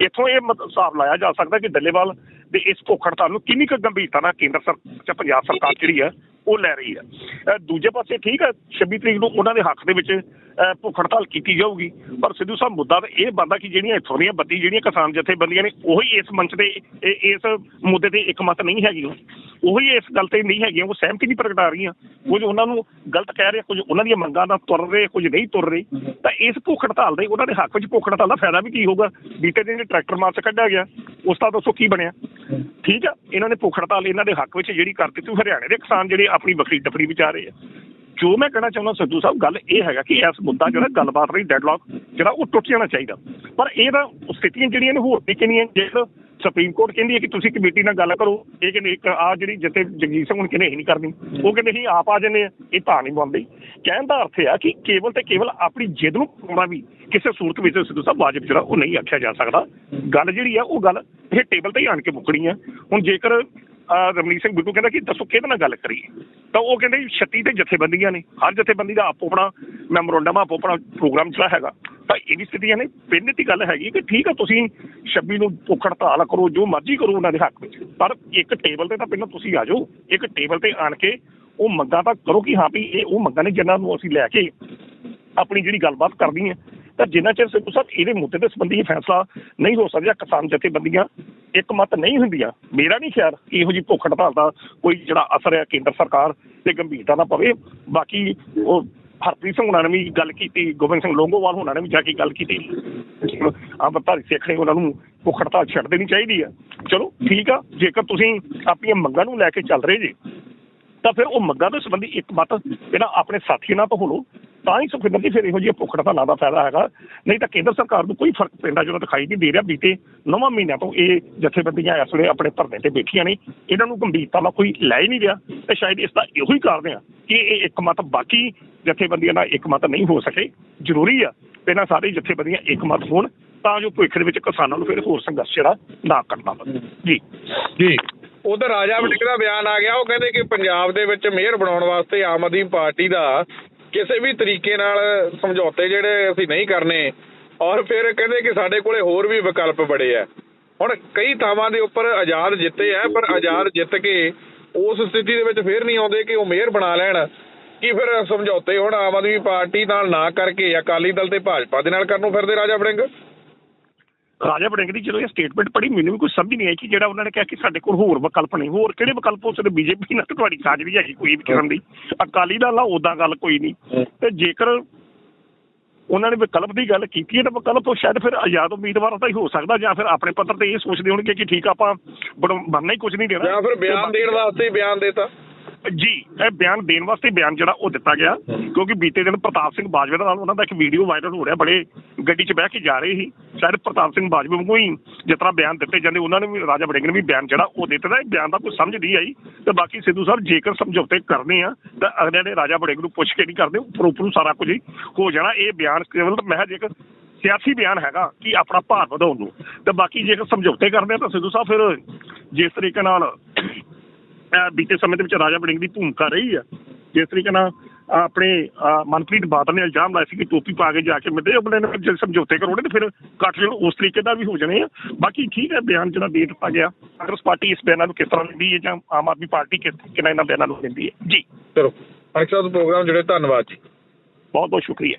ਇੱਥੋਂ ਇਹ ਹਿਸਾਬ ਲਾਇਆ ਜਾ ਸਕਦਾ ਕਿ ਡੱਲੇਵਾਲ ਦੇ ਇਸ ਭੁੱਖ ਹੜਤਾਲ ਨੂੰ ਕਿੰਨੀ ਕੁ ਗੰਭੀਰਤਾ ਨਾਲ ਕੇਂਦਰ ਸਰਕਾਰ ਜਾਂ ਪੰਜਾਬ ਸਰਕਾਰ ਜਿਹੜੀ ਹੈ ਉਹ ਲੈ ਰਹੀ ਹੈ। ਦੂਜੇ ਪਾਸੇ ਠੀਕ ਹੈ 26 ਤਰੀਕ ਨੂੰ ਉਹਨਾਂ ਦੇ ਹੱਕ ਦੇ ਵਿੱਚ ਭੁੱਖ ਹੜਤਾਲ ਕੀਤੀ ਜਾਊਗੀ। ਪਰ ਸਿੱਧੂ ਸਾਹਿਬ, ਮੁੱਦਾ ਤਾਂ ਇਹ ਬਣਦਾ ਕਿ ਜਿਹੜੀਆਂ ਇੱਥੋਂ ਦੀਆਂ ਬੱਤੀ, ਜਿਹੜੀਆਂ ਕਿਸਾਨ ਜਥੇਬੰਦੀਆਂ ਨੇ, ਉਹੀ ਇਸ ਮੰਚ ਤੇ ਇਸ ਮੁੱਦੇ ਤੇ ਇੱਕਮਤ ਨਹੀਂ ਹੈਗੀਆਂ ਉਹੀ। ਇਸ ਗੱਲ ਤੇ ਨਹੀਂ ਹੈਗੀਆਂ, ਉਹ ਸਹਿਮਤੀ ਨਹੀਂ ਪ੍ਰਗਟਾ ਰਹੀਆਂ। ਕੁਝ ਉਹਨਾਂ ਨੂੰ ਗਲਤ ਕਹਿ ਰਹੇ, ਕੁਝ ਉਹਨਾਂ ਦੀਆਂ ਮੰਗਾਂ ਦਾ ਤੁਰ ਰਹੇ, ਕੁਝ ਨਹੀਂ ਤੁਰ ਰਹੇ। ਤਾਂ ਇਸ ਭੁੱਖ ਹੜਤਾਲ ਦੇ, ਉਹਨਾਂ ਦੇ ਹੱਕ ਵਿੱਚ ਭੁੱਖ ਹੜਤਾਲ ਦਾ ਫਾਇਦਾ ਵੀ ਕੀ ਹੋਊਗਾ? ਬੀਤੇ ਦਿਨ ਟਰੈਕਟਰ ਮਾਰਚ ਕੱਢਿਆ ਗਿਆ। ਉਸ ਦਾ ਦੱਸੋ ਕੀ ਬਣਿਆ? ਠੀਕ ਆ, ਇਹਨਾਂ ਨੇ ਭੁੱਖ ਹੜਤਾਲ ਇਹਨਾਂ ਦੇ ਹੱਕ ਵਿੱਚ ਜਿਹੜੀ ਕਰ ਦਿੱਤੀ ਹਰਿਆਣੇ ਦੇ ਕਿਸਾਨ ਜਿਹੜੇ ਆਪਣੀ ਵੱਖਰੀ ਟੱਪੜੀ ਵਿਚਾਰ ਰਹੇ ਆ। ਜੋ ਮੈਂ ਕਹਿਣਾ ਚਾਹੁੰਦਾ, ਸਿੱਧੂ ਸਾਹਿਬ, ਗੱਲ ਇਹ ਹੈਗਾ ਕਿ ਇਸ ਮੁੱਦਾ ਜਿਹੜਾ ਗੱਲਬਾਤ ਰਹੀ ਡੈਡਲੌਕ ਜਿਹੜਾ ਉਹ ਟੁੱਟ ਜਾਣਾ ਚਾਹੀਦਾ। ਪਰ ਇਹ ਤਾਂ ਸਥਿਤੀਆਂ ਜਿਹੜੀਆਂ ਨੇ, ਹੋਰ ਵੀ ਕਿੰਨੀਆਂ ਜਿਹੜਾ ਸੁਪਰੀਮ ਕੋਰਟ ਕਹਿੰਦੀ ਹੈ ਕਿ ਤੁਸੀਂ ਕਮੇਟੀ ਨਾਲ ਗੱਲ ਕਰੋ, ਇਹ ਕਹਿੰਦੇ ਇੱਕ ਆ ਜਿਹੜੀ ਜਿੱਥੇ ਜਗਜੀਤ ਸਿੰਘ ਹੁਣ ਕਹਿੰਦੇ ਇਹ ਨਹੀਂ ਕਰਨੀ, ਉਹ ਕਹਿੰਦੇ ਅਸੀਂ ਆਪ ਆ ਜੰਨੇ ਆ ਇਹ ਤਾਂ ਨਹੀਂ ਬਣਦੀ। ਕਹਿਣ ਦਾ ਅਰਥ ਆ ਕਿ ਕੇਵਲ ਤੇ ਕੇਵਲ ਆਪਣੀ ਜਿੱਦ ਨੂੰ ਪਾਉਣਾ ਵੀ ਕਿਸੇ ਸੂਰਤ ਵਿੱਚ ਸਿੱਧੂ ਸਾਹਿਬ ਵਾਜਬ ਜਿਹੜਾ ਉਹ ਨਹੀਂ ਆਖਿਆ ਜਾ ਸਕਦਾ। ਗੱਲ ਜਿਹੜੀ ਆ, ਉਹ ਗੱਲ ਇਹ ਟੇਬਲ ਤੇ ਹੀ ਆਣ ਕੇ ਮੁੱਕਣੀ ਆ। ਹੁਣ ਜੇਕਰ ਰਮਨੀਤ ਸਿੰਘ ਬਿੱਟੂ ਕਹਿੰਦਾ ਕਿ ਦੱਸੋ ਕਿਹਦੇ ਨਾਲ ਗੱਲ ਕਰੀਏ? ਤਾਂ ਉਹ ਕਹਿੰਦੇ 36 ਤੇ ਜਥੇਬੰਦੀਆਂ ਨੇ, ਹਰ ਜਥੇਬੰਦੀ ਦਾ ਆਪੋ ਆਪਣਾ ਮੈਮੋਰੰਡਮ ਆਪੋ ਆਪਣਾ ਪ੍ਰੋਗਰਾਮ ਜਿਹੜਾ ਹੈਗਾ। ਤਾਂ ਇਹ ਵੀ ਸਥਿਤੀਆਂ ਨੇ ਪਹਿਲੇ ਦੀ ਗੱਲ ਹੈਗੀ ਕਿ ਠੀਕ ਆ, ਤੁਸੀਂ 26 ਨੂੰ ਭੁੱਖ ਹੜਤਾਲ ਕਰੋ, ਜੋ ਮਰਜ਼ੀ ਕਰੋ ਉਹਨਾਂ ਦੇ ਹੱਕ ਵਿੱਚ। ਪਰ ਇੱਕ ਟੇਬਲ ਤੇ ਤਾਂ ਪਹਿਲਾਂ ਤੁਸੀਂ ਆ ਜਾਓ, ਇੱਕ ਟੇਬਲ ਤੇ ਆਣ ਕੇ ਉਹ ਮੰਗਾਂ ਤਾਂ ਕਰੋ ਕਿ ਹਾਂ ਵੀ ਇਹ ਉਹ ਮੰਗਾਂ ਨੇ ਜਿਨ੍ਹਾਂ ਨੂੰ ਅਸੀਂ ਲੈ ਕੇ ਆਪਣੀ ਜਿਹੜੀ ਗੱਲਬਾਤ ਕਰਨੀ ਹੈ। ਤਾਂ ਜਿੰਨਾ ਚਿਰ ਸਿੱਧੂ ਸਾਹਿਬ ਇਹਦੇ ਮੁੱਦੇ ਦੇ ਸੰਬੰਧੀ ਫੈਸਲਾ ਨਹੀਂ ਹੋ ਸਕਦਾ, ਕਿਸਾਨ ਜਥੇਬੰਦੀਆਂ ਇੱਕ ਮਤ ਨਹੀਂ ਹੁੰਦੀਆਂ। ਮੇਰਾ ਨਹੀਂ ਖਿਆਲ ਇਹੋ ਜਿਹੀ ਭੁੱਖ ਹੜਤਾਲ ਦਾ ਕੋਈ ਜਿਹੜਾ ਅਸਰ ਹੈ ਕੇਂਦਰ ਸਰਕਾਰ ਤੇ ਗੰਭੀਰਤਾ ਨਾਲ ਪਵੇ। ਬਾਕੀ ਉਹ ਹਰਪ੍ਰੀਤ ਸਿੰਘ ਹੁਣਾਂ ਨੇ ਵੀ ਗੱਲ ਕੀਤੀ, ਗੋਬਿੰਦ ਸਿੰਘ ਲੋਂਗੋਵਾਲ ਹੁਣਾਂ ਨੇ ਵੀ ਜਾ ਕੇ ਗੱਲ ਕੀਤੀ। ਅੰਮ੍ਰਿਤਧਾਰੀ ਸਿੱਖ ਨੇ ਉਹਨਾਂ ਨੂੰ ਭੁੱਖ ਹੜਤਾਲ ਛੱਡ ਦੇਣੀ ਚਾਹੀਦੀ ਹੈ ਚਲੋ, ਠੀਕ ਆ, ਜੇਕਰ ਤੁਸੀਂ ਆਪਣੀਆਂ ਮੰਗਾਂ ਨੂੰ ਲੈ ਕੇ ਚੱਲ ਰਹੇ ਜੇ, ਤਾਂ ਫਿਰ ਉਹ ਮੰਗਾਂ ਦੇ ਸੰਬੰਧੀ ਇੱਕ ਮਤ ਜਿਹੜਾ ਆਪਣੇ ਸਾਥੀ ਨਾਲ ਤਾਂ ਹੋਲੋ ਤਾਂ ਹੀ ਸੁਖਵਿੰਦਰ ਜੀ ਫਿਰ ਇਹੋ ਜਿਹੀ ਭੁੱਖ ਹੜਤਾਲਾਂ ਦਾ ਫਾਇਦਾ ਹੈਗਾ। ਨਹੀਂ ਤਾਂ ਕੇਂਦਰ ਸਰਕਾਰ ਨੂੰ ਕੋਈ ਫ਼ਰਕ ਪੈਂਦਾ ਜਿਹੜਾ ਦਿਖਾਈ ਨਹੀਂ ਦੇ ਰਿਹਾ ਬੀਤੇ ਨੌਵਾਂ ਮਹੀਨਿਆਂ ਤੋਂ ਇਹ ਜਥੇਬੰਦੀਆਂ ਇਸ ਵੇਲੇ ਆਪਣੇ ਧਰਨੇ ਤੇ ਬੈਠੀਆਂ ਨੇ। ਇਹਨਾਂ ਨੂੰ ਗੰਭੀਰਤਾ ਨਾਲ ਕੋਈ ਲੈ ਹੀ ਨਹੀਂ ਰਿਹਾ ਤੇ ਸ਼ਾਇਦ ਇਸ ਦਾ ਇਹੋ ਹੀ ਕਾਰਨ ਆ ਕਿ ਇਹ ਇੱਕ ਮਤ ਬਾਕੀ ਜਥੇਬੰਦੀਆਂ ਨਾਲ ਇੱਕ ਮਤ ਨਹੀਂ ਹੋ ਸਕੇ। ਜ਼ਰੂਰੀ ਆ ਇਹਨਾਂ ਸਾਰੀ ਜਥੇਬੰਦੀਆਂ ਇੱਕ ਮਤ ਹੋਣ ਤਾਂ ਜੋ ਭਵਿੱਖ ਦੇ ਵਿੱਚ ਕਿਸਾਨਾਂ ਨੂੰ ਫਿਰ ਹੋਰ ਸੰਘਰਸ਼ ਜਿਹੜਾ ਨਾ ਕਰਨਾ ਪਵੇ। ਜੀ। ਜੀ। ਉਧਰ ਰਾਜਾ ਵੜਿੰਗ ਦਾ ਬਿਆਨ ਆ ਗਿਆ। ਉਹ ਕਹਿੰਦੇ ਕਿ ਪੰਜਾਬ ਦੇ ਵਿੱਚ ਮੇਅਰ ਬਣਾਉਣ ਵਾਸਤੇ ਆਮ ਆਦਮੀ ਪਾਰਟੀ ਦਾ ਕਿਸੇ ਵੀ ਤਰੀਕੇ ਨਾਲ ਸਮਝੌਤੇ ਜਿਹੜੇ ਅਸੀਂ ਨਹੀਂ ਕਰਨੇ ਔਰ ਫਿਰ ਕਹਿੰਦੇ ਕਿ ਸਾਡੇ ਕੋਲੇ ਹੋਰ ਵੀ ਵਿਕਲਪ ਬੜੇ ਆ। ਹੁਣ ਕਈ ਥਾਵਾਂ ਦੇ ਉੱਪਰ ਆਜ਼ਾਦ ਜਿੱਤੇ ਆ, ਪਰ ਆਜ਼ਾਦ ਜਿੱਤ ਕੇ ਉਸ ਸਥਿਤੀ ਦੇ ਵਿੱਚ ਫੇਰ ਨਹੀਂ ਆਉਂਦੇ ਕਿ ਉਹ ਮੇਅਰ ਬਣਾ ਲੈਣ ਕਿ ਫਿਰ ਸਮਝੌਤੇ ਹੁਣ, ਆਮ ਆਦਮੀ ਪਾਰਟੀ ਨਾਲ ਨਾ ਕਰਕੇ ਅਕਾਲੀ ਦਲ ਤੇ ਭਾਜਪਾ ਦੇ ਨਾਲ ਕਰਨ ਨੂੰ ਫਿਰਦੇ ਰਾਜਾ ਵੜਿੰਗ। ਰਾਜਾ ਵੜਿੰਗ ਦੀ ਜਦੋਂ ਇਹ ਸਟੇਟਮੈਂਟ ਪੜ੍ਹੀ ਮੈਨੂੰ ਵੀ ਕੁਝ ਸਮਝ ਨਹੀਂ ਆਈ ਕਿ ਜਿਹੜਾ ਉਹਨਾਂ ਨੇ ਕਿਹਾ ਕਿ ਸਾਡੇ ਕੋਲ ਹੋਰ ਵਿਕਲਪ ਨਹੀਂ ਹੋਰ ਕਿਹੜੇ ਵਿਕਲਪ ਹੋ ਸਕਦੇ ਬੀਜੇਪੀ ਨਾਲ ਤਾਂ ਤੁਹਾਡੀ ਵੀ ਹੈਗੀ ਕੋਈ ਵੀ ਕਿਸਮ ਦੀ। ਅਕਾਲੀ ਦਲ ਨਾਲ ਉਦਾਂ ਗੱਲ ਕੋਈ ਨਹੀਂ। ਤੇ ਜੇਕਰ ਉਹਨਾਂ ਨੇ ਵਿਕਲਪ ਦੀ ਗੱਲ ਕੀਤੀ ਹੈ ਤਾਂ ਵਿਕਲਪ ਉਹ ਸ਼ਾਇਦ ਫਿਰ ਆਜ਼ਾਦ ਉਮੀਦਵਾਰ ਤਾਂ ਹੀ ਹੋ ਸਕਦਾ ਜਾਂ ਫਿਰ ਆਪਣੇ ਪੱਧਰ ਤੇ ਇਹ ਸੋਚਦੇ ਹੋਣਗੇ ਕਿ ਠੀਕ ਆ ਆਪਾਂ ਬਣ- ਬਣਨਾ ਹੀ ਕੁਝ ਨਹੀਂ ਦੇਣਾ। ਜਾਂ ਫਿਰ ਬਿਆਨ ਦੇਣ ਵਾਸਤੇ ਹੀ ਬਿਆਨ ਦੇਤਾ। ਜੀ ਇਹ ਬਿਆਨ ਦੇਣ ਵਾਸਤੇ ਬਿਆਨ ਜਿਹੜਾ ਉਹ ਦਿੱਤਾ ਗਿਆ ਕਿਉਂਕਿ ਬੀਤੇ ਦਿਨ ਪ੍ਰਤਾਪ ਸਿੰਘ ਬਾਜਵੇ ਦਾ ਨਾਲ ਉਹਨਾਂ ਦਾ ਇੱਕ ਵੀਡੀਓ ਵਾਇਰਲ ਹੋ ਰਿਹਾ ਬੜੇ ਗੱਡੀ 'ਚ ਬਹਿ ਕੇ ਜਾ ਰਹੇ ਸੀ। ਸ਼ਾਇਦ ਪ੍ਰਤਾਪ ਸਿੰਘ ਬਾਜਵੇ ਵਾਂਗੂ ਹੀ ਜਿਸ ਤਰ੍ਹਾਂ ਬਿਆਨ ਦਿੱਤੇ ਜਾਂਦੇ ਉਹਨਾਂ ਨੇ ਵੀ ਰਾਜਾ ਵੜਿੰਗ ਨੇ ਵੀ ਬਿਆਨ ਜਿਹੜਾ ਉਹ ਦਿੱਤਾ ਦਾ ਬਿਆਨ ਦਾ ਕੋਈ ਸਮਝ ਨਹੀਂ ਆਈ। ਤੇ ਬਾਕੀ ਸਿੱਧੂ ਸਾਹਿਬ ਜੇਕਰ ਸਮਝੌਤੇ ਕਰਨੇ ਆ ਤਾਂ ਅਗਲੇ ਨੇ ਰਾਜਾ ਵੜਿੰਗ ਨੂੰ ਪੁੱਛ ਕੇ ਨਹੀਂ ਕਰਦੇ ਉੱਪਰ ਨੂੰ ਸਾਰਾ ਕੁਝ ਹੀ ਹੋ ਜਾਣਾ। ਇਹ ਬਿਆਨ ਕੇਵਲ ਮਹਿਜ ਇੱਕ ਸਿਆਸੀ ਬਿਆਨ ਹੈਗਾ ਕਿ ਆਪਣਾ ਭਾਰ ਵਧਾਉਣ ਨੂੰ। ਤੇ ਬਾਕੀ ਜੇਕਰ ਸਮਝੌਤੇ ਕਰਦੇ ਆ ਤਾਂ ਸਿੱਧੂ ਸਾਹਿਬ ਫਿਰ ਜਿਸ ਤਰੀਕੇ ਨਾਲ ਬੀਤੇ ਸਮੇਂ ਦੇ ਵਿੱਚ ਰਾਜਾ ਵੜਿੰਗ ਦੀ ਭੂਮਿਕਾ ਰਹੀ ਆ। ਜਿਸ ਤਰੀਕੇ ਨਾਲ ਆਪਣੇ ਮਨਪ੍ਰੀਤ ਬਾਦਲ ਨੇ ਇਲਜ਼ਾਮ ਲਾਇਆ ਸੀ ਕਿ ਟੋਪੀ ਪਾ ਕੇ ਜਾ ਕੇ ਮਿਲਦੇ ਆਪਣੇ ਨਾਲ ਜੇ ਸਮਝੌਤੇ ਕਰੋਗੇ ਤੇ ਫਿਰ ਕੱਟ ਲੈਣ ਉਸ ਤਰੀਕੇ ਦਾ ਵੀ ਹੋ ਜਾਣੇ ਆ। ਬਾਕੀ ਠੀਕ ਹੈ ਬਿਆਨ ਜਿਹੜਾ ਦੇ ਦਿੱਤਾ ਗਿਆ ਕਾਂਗਰਸ ਪਾਰਟੀ ਇਸ ਬਿਆਨਾਂ ਨੂੰ ਕਿਸ ਤਰ੍ਹਾਂ ਲੈਂਦੀ ਹੈ ਜਾਂ ਆਮ ਆਦਮੀ ਪਾਰਟੀ ਕਿਸ ਕਿਨਾਂ ਇਹਨਾਂ ਬਿਆਨਾਂ ਨੂੰ ਲੈਂਦੀ ਹੈ। ਜੀ। ਚਲੋ ਅਨਕ ਸਾਹਿਬ ਪ੍ਰੋਗਰਾਮ ਜਿਹੜੇ ਧੰਨਵਾਦ ਜੀ। ਬਹੁਤ ਬਹੁਤ ਸ਼ੁਕਰੀਆ।